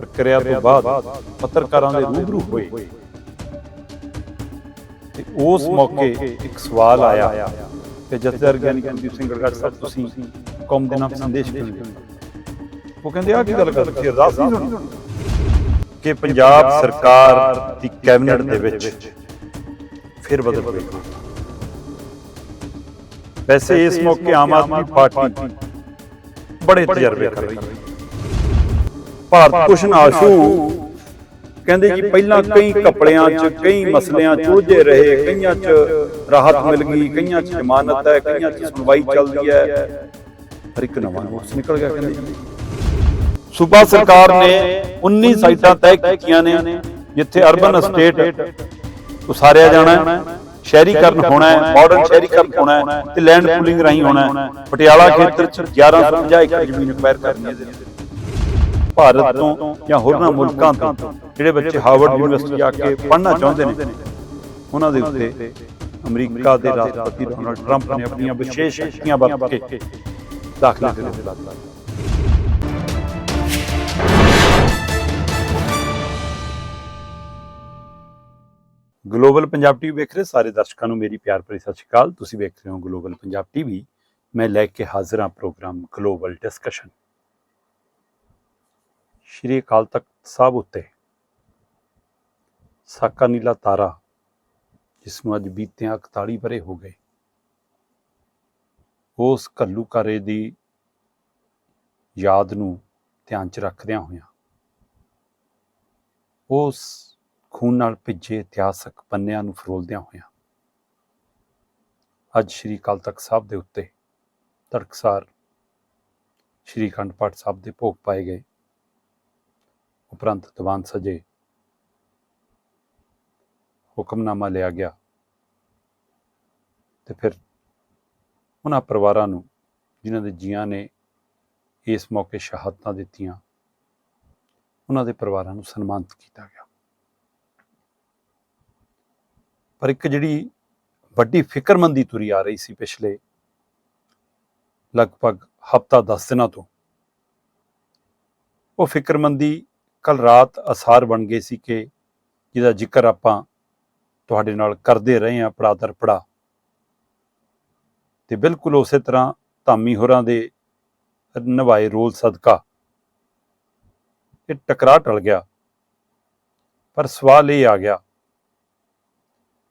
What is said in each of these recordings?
ਪ੍ਰਕਿਰਿਆ ਤੋਂ ਬਾਅਦ ਪੱਤਰਕਾਰਾਂ ਦੇ ਰੂਬਰੂ ਹੋਏ। ਤੇ ਉਸ ਮੌਕੇ ਇੱਕ ਸਵਾਲ ਆਇਆ ਕਿ ਜਥੇਦਾਰ ਗਿਆਨੀ ਕੁਲਦੀਪ ਸਿੰਘ ਗੜਗੜ ਸਾਹਿਬ ਤੁਸੀਂ ਕੌਮ ਦੇ ਨਾਮ ਸੰਦੇਸ਼ ਕਿਉਂ ਉਹ ਕਹਿੰਦੇ ਆ ਕੀ ਗੱਲ ਕਰ ਤੁਸੀਂ ਅਰਦਾਸ ਨਹੀਂ ਸੁਣੀ ਕਿ ਪੰਜਾਬ ਸਰਕਾਰ ਦੀ ਕੈਬਨਿਟ ਦੇ ਵਿੱਚ ਫਿਰ ਬਦਲ ਹੋਈ ਵੈਸੇ ਇਸ ਮੌਕੇ ਆਮ ਆਦਮੀ ਪਾਰਟੀ ਬੜੇ ਤਜਰਬੇ ਕਰ ਰਹੀ ਹੈ। ਭਾਰਤ ਭੂਸ਼ਣ ਆਸ਼ੂ ਕਹਿੰਦੇ ਜੀ ਪਹਿਲਾਂ ਕਈ ਕਪੜਿਆਂ 'ਚ ਕਈ ਮਸਲਿਆਂ 'ਚ ਉਲਝੇ ਰਹੇ ਕਈਆਂ 'ਚ ਰਾਹਤ ਮਿਲ ਗਈ ਕਈਆਂ 'ਚ ਜ਼ਮਾਨਤ ਹੈ ਕਈਆਂ 'ਚ ਸੁਣਵਾਈ ਚੱਲਦੀ ਹੈ। ਪਰ ਇੱਕ ਨਵਾਂ ਨੋਟਿਸ ਨਿਕਲ ਗਿਆ ਕਹਿੰਦੇ ਸੂਬਾ ਸਰਕਾਰ ਨੇ 19 ਸਾਈਟਾਂ ਤੈਅ ਕੀਤੀਆਂ ਨੇ ਜਿੱਥੇ ਅਰਬਨ ਅਸਟੇਟ ਉਸਾਰਿਆ ਜਾਣਾ ਹੈ ਸ਼ਹਿਰੀਕਰਨ ਹੋਣਾ ਹੈ ਮਾਡਰਨ ਸ਼ਹਿਰੀਕਰਨ ਹੋਣਾ ਹੈ ਤੇ ਲੈਂਡ ਪੂਲਿੰਗ ਰਾਹੀਂ ਹੋਣਾ ਹੈ। ਪਟਿਆਲਾ ਖੇਤਰ 'ਚ 1150 ਏਕੜ ਜ਼ਮੀਨ ਅਕਵਾਇਰ ਕਰਨੀ ਹੈ ਭਾਰਤ ਤੋਂ ਜਾਂ ਹੋਰਨਾਂ ਮੁਲਕਾਂ ਤੋਂ ਜਿਹੜੇ ਬੱਚੇ ਹਾਰਵਰਡ ਯੂਨੀਵਰਸਿਟੀ ਆ ਕੇ ਪੜ੍ਹਨਾ ਚਾਹੁੰਦੇ ਨੇ ਉਹਨਾਂ ਦੇ ਉੱਤੇ ਅਮਰੀਕਾ ਦੇ ਰਾਸ਼ਟਰਪਤੀ ਡੋਨਾਲਡ ਟਰੰਪ ਨੇ ਆਪਣੀਆਂ ਵਿਸ਼ੇਸ਼ ਸ਼ਕਤੀਆਂ ਵਰਤ ਕੇ ਦਾਖਲਾ ਦੇ ਦਿੱਤਾ। ਗਲੋਬਲ ਪੰਜਾਬ ਟੀਵੀ ਵੇਖ ਰਹੇ ਸਾਰੇ ਦਰਸ਼ਕਾਂ ਨੂੰ ਮੇਰੀ ਪਿਆਰ ਭਰੀ ਸਤਿ ਸ਼੍ਰੀ ਅਕਾਲ। ਤੁਸੀਂ ਵੇਖ ਰਹੇ ਹੋ ਗਲੋਬਲ ਪੰਜਾਬ ਟੀਵੀ। ਮੈਂ ਲੈ ਕੇ ਹਾਜ਼ਰ ਹਾਂ programme global discussion. Shri Akal Takht Sahib ਉੱਤੇ। ਸਾਕਾ ਨੀਲਾ ਤਾਰਾ, ਜਿਸ ਨੂੰ ਅੱਜ ਬੀਤਿਆਂ 41 ਬਰੇ ਹੋ ਗਏ। ਉਸ ਘੱਲੂਘਾਰੇ ਦੀ ਯਾਦ ਨੂੰ ਧਿਆਨ 'ਚ ਰੱਖਦਿਆਂ ਹੋਇਆਂ, ਉਸ ਖੂਨ ਨਾਲ ਭਿੱਜੇ ਇਤਿਹਾਸਕ ਪੰਨਿਆਂ ਨੂੰ ਫਰੋਲਦਿਆਂ ਹੋਇਆਂ, ਅੱਜ ਸ਼੍ਰੀ ਅਕਾਲ ਤਖਤ ਸਾਹਿਬ ਦੇ ਉੱਤੇ ਤੜਕਸਾਰ ਸ਼੍ਰੀ ਅਖੰਡ ਪਾਠ ਸਾਹਿਬ ਦੇ ਭੋਗ ਪਾਏ ਗਏ। ਉਪਰੰਤ ਦੀਵਾਨ ਸਜੇ ਹੁਕਮਨਾਮਾ ਲਿਆ ਗਿਆ ਤੇ ਫਿਰ ਉਹਨਾਂ ਪਰਿਵਾਰਾਂ ਨੂੰ ਜਿਨ੍ਹਾਂ ਦੇ ਜੀਆਂ ਨੇ ਇਸ ਮੌਕੇ ਸ਼ਹਾਦਤਾਂ ਦਿੱਤੀਆਂ ਉਹਨਾਂ ਦੇ ਪਰਿਵਾਰਾਂ ਨੂੰ ਸਨਮਾਨਿਤ ਕੀਤਾ ਗਿਆ ਪਰ ਇੱਕ ਜਿਹੜੀ ਵੱਡੀ ਫਿਕਰਮੰਦੀ ਤੁਰੀ ਆ ਰਹੀ ਸੀ ਪਿਛਲੇ ਲਗਭਗ ਹਫਤਾ 10 ਦਿਨਾਂ ਤੋਂ ਉਹ ਫਿਕਰਮੰਦੀ ਕੱਲ ਰਾਤ ਅਸਾਰ ਬਣ ਗਏ ਸੀ ਕਿ ਜਿਹਦਾ ਜ਼ਿਕਰ ਆਪਾਂ ਤੁਹਾਡੇ ਨਾਲ ਕਰਦੇ ਰਹੇ ਹਾਂ ਪੜਾ ਦਰ ਪੜਾ ਤੇ ਬਿਲਕੁਲ ਉਸੇ ਤਰ੍ਹਾਂ ਧਾਮੀ ਹੋਰਾਂ ਦੇ ਨਵਾਏ ਰੋਲ ਸਦਕਾ। ਇਹ ਟਕਰਾਅ ਟਲ ਗਿਆ, ਪਰ ਸਵਾਲ ਇਹ ਆ ਗਿਆ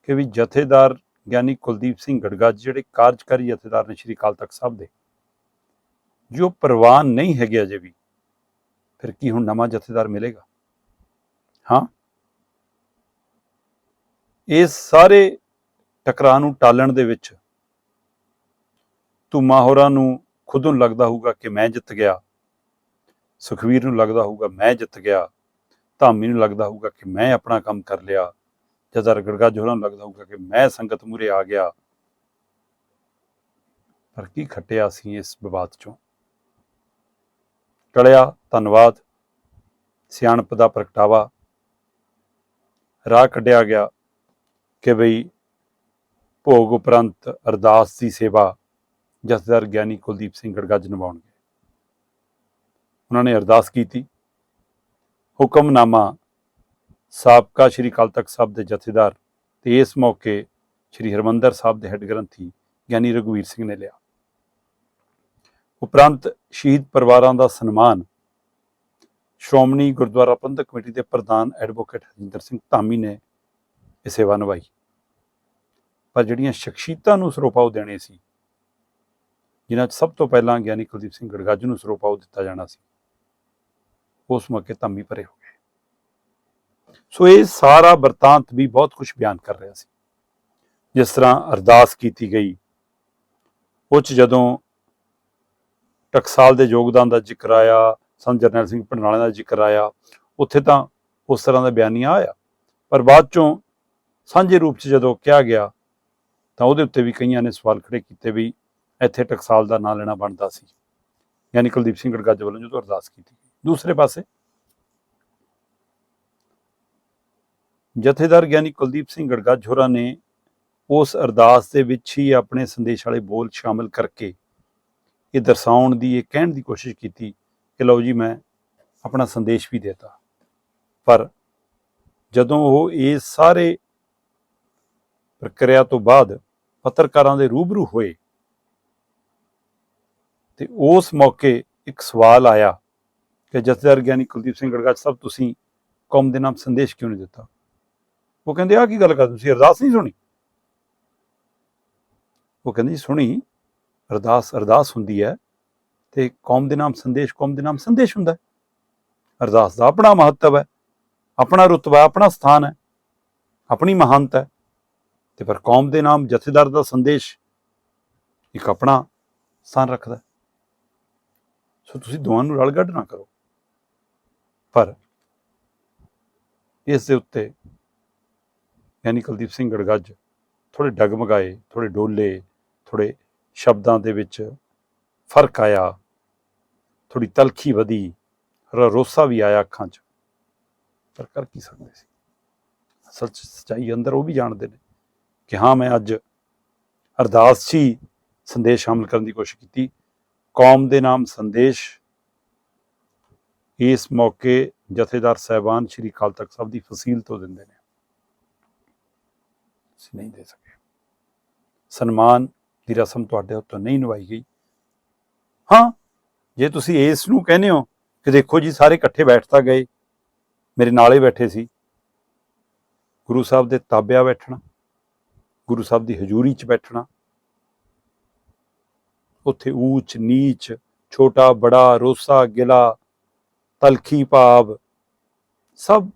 ਕਿ ਵੀ ਜਥੇਦਾਰ ਗਿਆਨੀ ਕੁਲਦੀਪ ਸਿੰਘ ਗੜਗੜ ਜਿਹੜੇ ਕਾਰਜਕਾਰੀ ਜਥੇਦਾਰ ਨੇ ਸ਼੍ਰੀ ਅਕਾਲ ਤਖਤ ਸਾਹਿਬ ਦੇ, ਜੋ ਪ੍ਰਵਾਨ ਨਹੀਂ ਹੈਗੇ ਅਜੇ ਵੀ ਫਿਰ ਕੀ ਹੁਣ ਨਵਾਂ ਜਥੇਦਾਰ ਮਿਲੇਗਾ? ਹਾਂ? ਇਹ ਸਾਰੇ ਟਕਰਾਅ ਨੂੰ ਟਾਲਣ ਦੇ ਵਿੱਚ ਧੁਮਾ ਹੋਰਾਂ ਨੂੰ ਖੁਦ ਨੂੰ ਲੱਗਦਾ ਹੋਊਗਾ ਕਿ ਮੈਂ ਜਿੱਤ ਗਿਆ। ਸੁਖਵੀਰ ਨੂੰ ਲੱਗਦਾ ਹੋਊਗਾ ਮੈਂ ਜਿੱਤ ਗਿਆ। ਧਾਮੀ ਨੂੰ ਲੱਗਦਾ ਹੋਊਗਾ ਕਿ ਮੈਂ ਆਪਣਾ ਕੰਮ ਕਰ ਲਿਆ। ਜਦਰ ਗੜਗਾ ਹੋਰਾਂ ਨੂੰ ਲੱਗਦਾ ਹੋਊਗਾ ਕਿ ਮੈਂ ਸੰਗਤ ਮੂਰੇ ਆ ਗਿਆ। ਪਰ ਕੀ ਖੱਟਿਆ ਸੀ ਇਸ ਵਿਵਾਦ ਚੋਂ? ਟਲਿਆ, ਧੰਨਵਾਦ। ਸਿਆਣਪ ਦਾ ਪ੍ਰਗਟਾਵਾ। ਰਾਹ ਕੱਢਿਆ ਗਿਆ ਕਿ ਬਈ ਭੋਗ ਉਪਰੰਤ ਅਰਦਾਸ ਦੀ ਸੇਵਾ ਜਥੇਦਾਰ ਗਿਆਨੀ ਕੁਲਦੀਪ ਸਿੰਘ ਗੜਗੱਜ ਨਿਭਾਉਣਗੇ। ਉਹਨਾਂ ਨੇ ਅਰਦਾਸ ਕੀਤੀ। ਹੁਕਮਨਾਮਾ ਸਾਬਕਾ ਸ਼੍ਰੀ ਅਕਾਲ ਤਖਤ ਸਾਹਿਬ ਦੇ ਜਥੇਦਾਰ ਤੇ ਇਸ ਮੌਕੇ ਸ਼੍ਰੀ ਹਰਮੰਦਰ ਸਾਹਿਬ ਦੇ ਹੈੱਡ ਗ੍ਰੰਥੀ ਗਿਆਨੀ ਰਘੁਵੀਰ ਸਿੰਘ ਨੇ ਲਿਆ। ਉਪਰੰਤ ਸ਼ਹੀਦ ਪਰਿਵਾਰਾਂ ਦਾ ਸਨਮਾਨ। ਸ਼੍ਰੋਮਣੀ ਗੁਰਦੁਆਰਾ ਪ੍ਰਬੰਧਕ ਕਮੇਟੀ ਦੇ ਪ੍ਰਧਾਨ ਐਡਵੋਕੇਟ ਹਰਿੰਦਰ ਸਿੰਘ ਧਾਮੀ ਨੇ ਇਹ ਸੇਵਾ ਨਿਭਾਈ। ਪਰ ਜਿਹੜੀਆਂ ਸ਼ਖਸੀਅਤਾਂ ਨੂੰ ਸਰੋਪਾਉ ਦੇਣੇ ਸੀ, ਜਿਨ੍ਹਾਂ 'ਚ ਸਭ ਤੋਂ ਪਹਿਲਾਂ ਗਿਆਨੀ ਕੁਲਦੀਪ ਸਿੰਘ ਗੜਗੱਜ ਨੂੰ ਸਰੋਪਾਉ ਦਿੱਤਾ ਜਾਣਾ ਸੀ, ਉਸ ਮੌਕੇ ਧਾਮੀ ਭਰੇ ਹੋ ਗਏ। ਸੋ ਇਹ ਸਾਰਾ ਵਰਤਾਂਤ ਵੀ ਬਹੁਤ ਕੁਝ ਬਿਆਨ ਕਰ ਰਿਹਾ ਸੀ। ਜਿਸ ਤਰ੍ਹਾਂ ਅਰਦਾਸ ਕੀਤੀ ਗਈ, ਉਹ 'ਚ ਜਦੋਂ ਟਕਸਾਲ ਦੇ ਯੋਗਦਾਨ ਦਾ ਜ਼ਿਕਰ ਆਇਆ, ਸੰਤ ਜਰਨੈਲ ਸਿੰਘ ਭੰਡਰਾਲੇ ਦਾ ਜ਼ਿਕਰ ਆਇਆ, ਉੱਥੇ ਤਾਂ ਉਸ ਤਰ੍ਹਾਂ ਦਾ ਬਿਆਨੀਆ ਆਇਆ। ਪਰ ਬਾਅਦ ਚੋਂ ਸਾਂਝੇ ਰੂਪ 'ਚ ਜਦੋਂ ਕਿਹਾ ਗਿਆ, ਤਾਂ ਉਹਦੇ ਉੱਤੇ ਵੀ ਕਈਆਂ ਨੇ ਸਵਾਲ ਖੜੇ ਕੀਤੇ ਵੀ ਇੱਥੇ ਟਕਸਾਲ ਦਾ ਨਾਂ ਲੈਣਾ ਬਣਦਾ ਸੀ। ਯਾਨੀ ਕੁਲਦੀਪ ਸਿੰਘ ਗੜਗੱਜ ਵੱਲੋਂ ਜਦੋਂ ਅਰਦਾਸ ਕੀਤੀ ਗਈ। ਦੂਸਰੇ ਪਾਸੇ ਜਥੇਦਾਰ ਗਿਆਨੀ ਕੁਲਦੀਪ ਸਿੰਘ ਗੜਗੱਜ ਹੋਰਾਂ ਨੇ ਉਸ ਅਰਦਾਸ ਦੇ ਵਿੱਚ ਹੀ ਆਪਣੇ ਸੰਦੇਸ਼ ਵਾਲੇ ਬੋਲ ਸ਼ਾਮਲ ਕਰਕੇ ਇਹ ਦਰਸਾਉਣ ਦੀ, ਇਹ ਕਹਿਣ ਦੀ ਕੋਸ਼ਿਸ਼ ਕੀਤੀ ਕਿ ਲਓ ਜੀ ਮੈਂ ਆਪਣਾ ਸੰਦੇਸ਼ ਵੀ ਦਿੱਤਾ। ਪਰ ਜਦੋਂ ਉਹ ਇਹ ਸਾਰੇ ਪ੍ਰਕਿਰਿਆ ਤੋਂ ਬਾਅਦ ਪੱਤਰਕਾਰਾਂ ਦੇ ਰੂਬਰੂ ਹੋਏ ਤੇ ਉਸ ਮੌਕੇ ਇੱਕ ਸਵਾਲ ਆਇਆ ਕਿ ਜਥੇਦਾਰ ਗਿਆਨੀ ਕੁਲਦੀਪ ਸਿੰਘ ਗੜਗੜ ਸਾਹਿਬ, ਤੁਸੀਂ ਕੌਮ ਦੇ ਨਾਮ ਸੰਦੇਸ਼ ਕਿਉਂ ਨਹੀਂ ਦਿੱਤਾ? ਉਹ ਕਹਿੰਦੇ ਆ ਕੀ ਗੱਲ ਕਰਦੇ ਤੁਸੀਂ? ਅਰਦਾਸ ਨਹੀਂ ਸੁਣੀ? ਉਹ ਕਹਿੰਦੇ, ਜੀ ਸੁਣੀ। ਅਰਦਾਸ ਅਰਦਾਸ ਹੁੰਦੀ ਹੈ ਤੇ ਕੌਮ ਦੇ ਨਾਮ ਸੰਦੇਸ਼, ਕੌਮ ਦੇ ਨਾਮ ਸੰਦੇਸ਼ ਹੁੰਦਾ ਹੈ। ਅਰਦਾਸ ਦਾ ਆਪਣਾ ਮਹੱਤਵ ਹੈ, ਆਪਣਾ ਰੁਤਬਾ ਆਪਣਾ ਸਥਾਨ ਹੈ, ਆਪਣੀ ਮਹਾਨਤਾ ਹੈ। ਤੇ ਪਰ ਕੌਮ ਦੇ ਨਾਮ ਜਥੇਦਾਰ ਦਾ ਸੰਦੇਸ਼ ਇੱਕ ਆਪਣਾ ਸਥਾਨ ਰੱਖਦਾ ਸੋ ਤੁਸੀਂ ਦੋਵਾਂ ਨੂੰ ਰਲ ਗੱਡ ਨਾ ਕਰੋ। ਪਰ ਇਸ ਦੇ ਉੱਤੇ ਯਾਨੀ ਕੁਲਦੀਪ ਸਿੰਘ ਗੜਗੱਜ ਥੋੜੇ ਡਗਮਗਾਏ ਥੋੜੇ ਡੋਲੇ ਥੋੜੇ ਸ਼ਬਦਾਂ ਦੇ ਵਿੱਚ ਫ਼ਰਕ ਆਇਆ। ਥੋੜੀ ਤਲਖੀ ਵਧੀ ਰੋਸਾ ਵੀ ਆਇਆ ਅੱਖਾਂ 'ਚ। ਪਰ ਕਰ ਕੀ ਸਕਦੇ ਸੀ? ਸੱਚ 'ਚ ਸੱਚਾਈ ਅੰਦਰ ਉਹ ਵੀ ਜਾਣਦੇ ਨੇ ਕਿ ਹਾਂ, ਮੈਂ ਅੱਜ ਅਰਦਾਸ 'ਚ ਹੀ ਸੰਦੇਸ਼ ਸ਼ਾਮਲ ਕਰਨ ਦੀ ਕੋਸ਼ਿਸ਼ ਕੀਤੀ। ਕੌਮ ਦੇ ਨਾਮ ਸੰਦੇਸ਼। ਇਸ ਮੌਕੇ ਜਥੇਦਾਰ ਸਹਿਬਾਨ ਸ਼੍ਰੀ ਅਕਾਲ ਤਖਤ ਸਾਹਿਬ ਦੀ ਫਸੀਲ ਤੋਂ ਦਿੰਦੇ ਨੇ। ਅਸੀਂ ਨਹੀਂ ਦੇ ਸਕੇ। ਸਨਮਾਨ ਦੀ ਰਸਮ ਤੁਹਾਡੇ ਉੱਤੋਂ ਨਹੀਂ ਨਿਭਾਈ ਗਈ। ਹਾਂ, ਜੇ ਤੁਸੀਂ ਇਸ ਨੂੰ ਕਹਿੰਦੇ ਹੋ ਕਿ ਦੇਖੋ ਜੀ, ਸਾਰੇ ਇਕੱਠੇ ਬੈਠ ਤਾਂ ਗਏ, ਮੇਰੇ ਨਾਲੇ ਬੈਠੇ ਸੀ। ਗੁਰੂ ਸਾਹਿਬ ਦੇ ਤਾਬਿਆ ਬੈਠਣਾ, ਗੁਰੂ ਸਾਹਿਬ ਦੀ ਹਜ਼ੂਰੀ 'ਚ ਬੈਠਣਾ। ਉੱਥੇ ਊਚ ਨੀਚ, ਛੋਟਾ ਬੜਾ, ਰੋਸਾ ਗਿਲਾ, ਤਲਖੀ ਭਾਵ, ਸਭ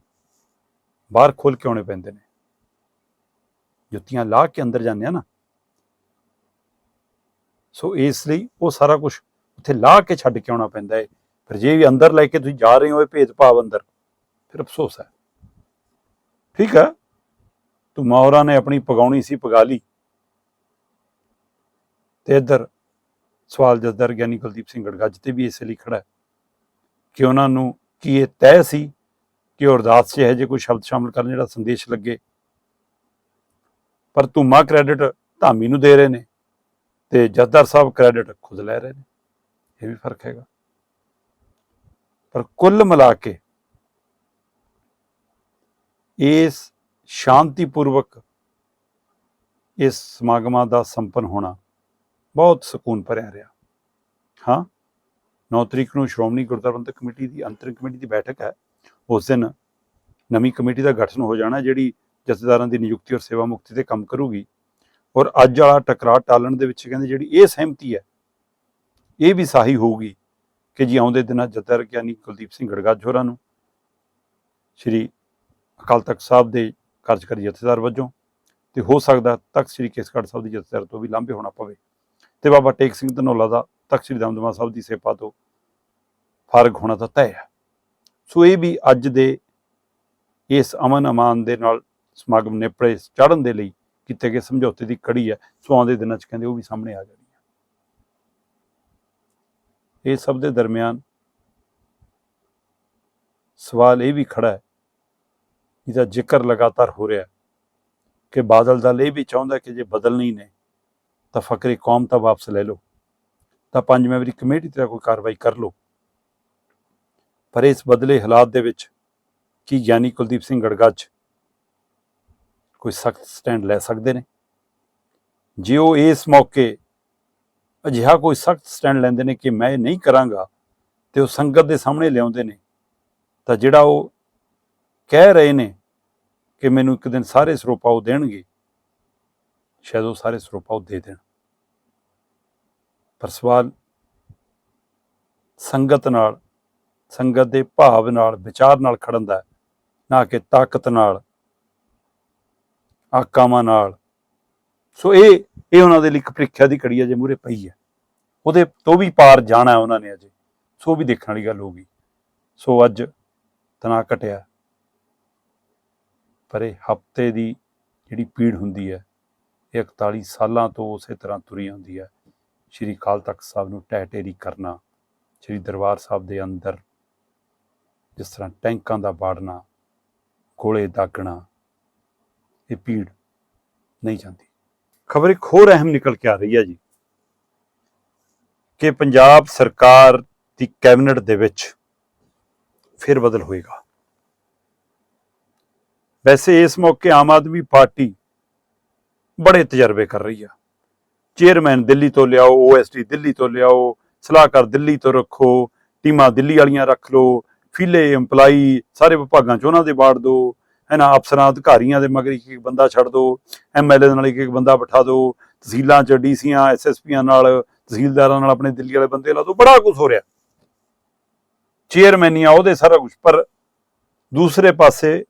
ਬਾਹਰ ਖੋਲ ਕੇ ਆਉਣੇ ਪੈਂਦੇ ਨੇ। ਜੁੱਤੀਆਂ ਲਾ ਕੇ ਅੰਦਰ ਜਾਂਦੇ ਆ ਨਾ ਸੋ ਇਸ ਲਈ ਉਹ ਸਾਰਾ ਕੁਝ ਉੱਥੇ ਲਾ ਕੇ ਛੱਡ ਕੇ ਆਉਣਾ ਪੈਂਦਾ ਹੈ ਫਿਰ ਜੇ ਵੀ ਅੰਦਰ ਲੈ ਕੇ ਤੁਸੀਂ ਜਾ ਰਹੇ ਹੋ ਇਹ ਭੇਦਭਾਵ ਅੰਦਰ, ਫਿਰ ਅਫਸੋਸ ਹੈ। ਠੀਕ ਹੈ? ਤੂੰ ਮੌਰਾ ਨੇ ਆਪਣੀ ਪਗਾਉਣੀ ਸੀ, ਪਗਾ ਲਈ। ਤੇ ਇੱਧਰ ਸਵਾਲ ਜਸਦਰ ਗਿਆਨੀ ਕੁਲਦੀਪ ਸਿੰਘ ਗੜਗੱਜ ਤੇ ਵੀ ਇਸੇ ਲਈ ਖੜਾ ਹੈ ਕਿ ਉਹਨਾਂ ਨੂੰ ਕੀ ਇਹ ਤੈਅ ਸੀ ਕਿ ਉਹ ਅਰਦਾਸ 'ਚ ਇਹ ਜੇ ਕੋਈ ਸ਼ਬਦ ਸ਼ਾਮਲ ਕਰਨ ਜਿਹੜਾ ਸੰਦੇਸ਼ ਲੱਗੇ? ਪਰ ਧੂਮਾ ਕ੍ਰੈਡਿਟ ਧਾਮੀ ਨੂੰ ਦੇ ਰਹੇ ਨੇ। ਤੇ ਜੱਦਰ ਸਾਹਿਬ ਕ੍ਰੈਡਿਟ ਖੁਦ ਲੈ ਰਹੇ ਨੇ। ਇਹ ਵੀ ਫ਼ਰਕ ਹੈਗਾ। ਪਰ ਕੁੱਲ ਮਿਲਾ ਕੇ ਇਸ ਸ਼ਾਂਤੀਪੂਰਵਕ ਇਸ ਸਮਾਗਮਾਂ ਦਾ ਸੰਪਨ ਹੋਣਾ ਬਹੁਤ ਸਕੂਨ ਭਰਿਆ ਰਿਹਾ। ਹਾਂ 9 ਤਰੀਕ ਨੂੰ ਸ਼੍ਰੋਮਣੀ ਗੁਰਦੁਆਰਾ ਪ੍ਰਬੰਧਕ ਕਮੇਟੀ ਦੀ ਅੰਤਰਿਮ ਕਮੇਟੀ ਦੀ ਬੈਠਕ ਹੈ। ਉਸ ਦਿਨ ਨਵੀਂ ਕਮੇਟੀ ਦਾ ਗਠਨ ਹੋ ਜਾਣਾ, ਜਿਹੜੀ ਜਥੇਦਾਰਾਂ ਦੀ ਨਿਯੁਕਤੀ ਔਰ ਸੇਵਾ ਮੁਕਤੀ ਤੇ ਕੰਮ ਕਰੂਗੀ। ਔਰ ਅੱਜ ਵਾਲਾ ਟਕਰਾਅ ਟਾਲਣ ਦੇ ਵਿੱਚ ਕਹਿੰਦੇ ਜਿਹੜੀ ਇਹ ਸਹਿਮਤੀ ਹੈ, ਇਹ ਵੀ ਸਾਹੀ ਹੋਊਗੀ ਕਿ ਜੀ ਆਉਂਦੇ ਦਿਨਾਂ ਜਥੇਦਾਰ ਗਿਆਨੀ ਕੁਲਦੀਪ ਸਿੰਘ ਗੜਗੱਜ ਹੋਰਾਂ ਨੂੰ ਸ਼੍ਰੀ ਅਕਾਲ ਤਖਤ ਸਾਹਿਬ ਦੇ ਕਾਰਜਕਾਰੀ ਜਥੇਦਾਰ ਵਜੋਂ ਤੇ ਹੋ ਸਕਦਾ ਤਖਤ ਸ਼੍ਰੀ ਕੇਸਗੜ੍ਹ ਸਾਹਿਬ ਦੀ ਜਥੇਦਾਰ ਤੋਂ ਵੀ ਲਾਂਭੇ ਹੋਣਾ ਪਵੇ। ਤੇ ਬਾਬਾ ਟੇਕ ਸਿੰਘ ਧਨੌਲਾ ਦਾ ਤਖਤ ਸ਼੍ਰੀ ਦਮਦਮਾ ਸਾਹਿਬ ਦੀ ਸੇਵਾ ਤੋਂ ਫਾਰਗ ਹੋਣਾ ਤਾਂ ਤੈਅ ਹੈ। ਸੋ ਇਹ ਵੀ ਅੱਜ ਦੇ ਇਸ ਅਮਨ ਅਮਾਨ ਦੇ ਨਾਲ ਸਮਾਗਮ ਨੇਪਰੇ ਚੜ੍ਹਨ ਦੇ ਲਈ ਕੀਤੇ ਗਏ ਸਮਝੌਤੇ ਦੀ ਕੜੀ ਹੈ ਸੋ ਆਉਂਦੇ ਦਿਨਾਂ 'ਚ ਕਹਿੰਦੇ ਉਹ ਵੀ ਸਾਹਮਣੇ ਆ ਜਾਣੀ ਹੈ। ਇਹ ਸਭ ਦੇ ਦਰਮਿਆਨ ਸਵਾਲ ਇਹ ਵੀ ਖੜਾ ਹੈ ਜਿਹਦਾ ਜ਼ਿਕਰ ਲਗਾਤਾਰ ਹੋ ਰਿਹਾ ਕਿ ਬਾਦਲ ਦਲ ਇਹ ਵੀ ਚਾਹੁੰਦਾ ਕਿ ਜੇ ਬਦਲ ਨਹੀਂ ਨੇ, ਤਾਂ ਫਕਰੀ ਕੌਮ ਤਾਂ ਵਾਪਸ ਲੈ ਲਓ, ਤਾਂ ਪੰਜ ਮੈਂਬਰੀ ਕਮੇਟੀ ਤੇ ਕੋਈ ਕਾਰਵਾਈ ਕਰ ਲਓ। ਪਰ ਇਸ ਬਦਲੇ ਹਾਲਾਤ ਦੇ ਵਿੱਚ ਕੀ ਗਿਆਨੀ ਕੁਲਦੀਪ ਸਿੰਘ ਗੜਗੱਜ ਕੋਈ ਸਖਤ ਸਟੈਂਡ ਲੈ ਸਕਦੇ ਨੇ। ਜੇ ਉਹ ਇਸ ਮੌਕੇ ਅਜਿਹਾ ਕੋਈ ਸਖਤ ਸਟੈਂਡ ਲੈਂਦੇ ਨੇ ਕਿ ਮੈਂ ਇਹ ਨਹੀਂ ਕਰਾਂਗਾ ਤੇ ਉਹ ਸੰਗਤ ਦੇ ਸਾਹਮਣੇ ਲਿਆਉਂਦੇ ਨੇ, ਤਾਂ ਜਿਹੜਾ ਉਹ ਕਹਿ ਰਹੇ ਨੇ ਕਿ ਮੈਨੂੰ ਇੱਕ ਦਿਨ ਸਾਰੇ ਸਰੋਪਾ ਉਹ ਦੇਣਗੇ, ਸ਼ਾਇਦ ਉਹ ਸਾਰੇ ਸਰੋਪਾ ਉਹ ਦੇ ਦੇਣ। ਪਰ ਸਵਾਲ ਸੰਗਤ ਨਾਲ, ਸੰਗਤ ਦੇ ਭਾਵ ਨਾਲ, ਵਿਚਾਰ ਨਾਲ ਖੜਨ ਦਾ ਨਾ ਕਿ ਤਾਕਤ ਨਾਲ ਆਕਾਵਾਂ ਨਾਲ। ਸੋ ਇਹ ਇਹ ਉਹਨਾਂ ਦੇ ਲਈ ਇੱਕ ਪ੍ਰੀਖਿਆ ਦੀ ਕੜੀ ਅਜੇ ਜੇ ਮੂਰੇ ਪਈ ਹੈ ਉਹਦੇ ਤੋਂ ਵੀ ਪਾਰ ਜਾਣਾ ਉਹਨਾਂ ਨੇ ਅਜੇ। ਸੋ ਉਹ ਵੀ ਦੇਖਣ ਵਾਲੀ ਗੱਲ ਹੋਗੀ ਸੋ ਅੱਜ ਤਣਾਅ ਘਟਿਆ। ਪਰ ਇਹ ਹਫ਼ਤੇ ਦੀ ਜਿਹੜੀ ਪੀੜ ਹੁੰਦੀ ਹੈ, ਇਹ 41 ਸਾਲਾਂ ਤੋਂ ਉਸੇ ਤਰ੍ਹਾਂ ਤੁਰੀ ਆਉਂਦੀ ਹੈ। ਸ਼੍ਰੀ ਅਕਾਲ ਤਖਤ ਸਾਹਿਬ ਨੂੰ ਟਹਿ ਟੇਰੀ ਕਰਨਾ, ਸ਼੍ਰੀ ਦਰਬਾਰ ਸਾਹਿਬ ਦੇ ਅੰਦਰ ਜਿਸ ਤਰ੍ਹਾਂ ਟੈਂਕਾਂ ਦਾ ਬਾੜਨਾ, ਗੋਲੇ ਦਾਗਣਾ ਇਹ ਪੀੜ ਨਹੀਂ ਜਾਂਦੀ। ਖਬਰ ਇੱਕ ਹੋਰ ਅਹਿਮ ਨਿਕਲ ਕੇ ਆ ਰਹੀ ਹੈ ਜੀ ਕਿ ਪੰਜਾਬ ਸਰਕਾਰ ਦੀ ਕੈਬਨਿਟ ਦੇ ਵਿੱਚ ਫਿਰ ਬਦਲ ਹੋਏਗਾ। ਵੈਸੇ ਇਸ ਮੌਕੇ ਆਮ ਆਦਮੀ ਪਾਰਟੀ ਬੜੇ ਤਜਰਬੇ ਕਰ ਰਹੀ ਆ। ਚੇਅਰਮੈਨ ਦਿੱਲੀ ਤੋਂ ਲਿਆਓ ਓਐਸਡੀ ਦਿੱਲੀ ਤੋਂ ਲਿਆਓ, ਸਲਾਹਕਾਰ ਦਿੱਲੀ ਤੋਂ ਰੱਖੋ, ਟੀਮਾਂ ਦਿੱਲੀ ਵਾਲੀਆਂ ਰੱਖ ਲਓ, ਫੀਲੇ EMPLOYE ਸਾਰੇ ਵਿਭਾਗਾਂ 'ਚ ਉਹਨਾਂ ਦੇ ਬਾੜ ਦਿਓ ਹੈ ਅਫਸਰਾਂ, ਅਧਿਕਾਰੀਆਂ ਦੇ ਮਗਰ ਇੱਕ ਇੱਕ ਬੰਦਾ ਛੱਡ ਦਿਓ ਐਮਐਲਏ ਦੇ ਨਾਲ ਇੱਕ ਇੱਕ ਬੰਦਾ ਬਿਠਾ ਦਿਓ ਤਹਿਸੀਲਾਂ 'ਚ, ਡੀਸੀਆਂ ਐਸਐਸਪੀਆਂ ਨਾਲ, ਤਹਿਸੀਲਦਾਰਾਂ ਨਾਲ ਆਪਣੇ ਦਿੱਲੀ ਵਾਲੇ ਬੰਦੇ ਲਾ ਦਿਓ ਬੜਾ ਕੁਝ ਹੋ ਰਿਹਾ। ਚੇਅਰਮੈਨੀਆਂ ਉਹਦੇ ਸਾਰਾ ਕੁਝ ਪਰ ਦੂਸਰੇ ਪਾਸੇ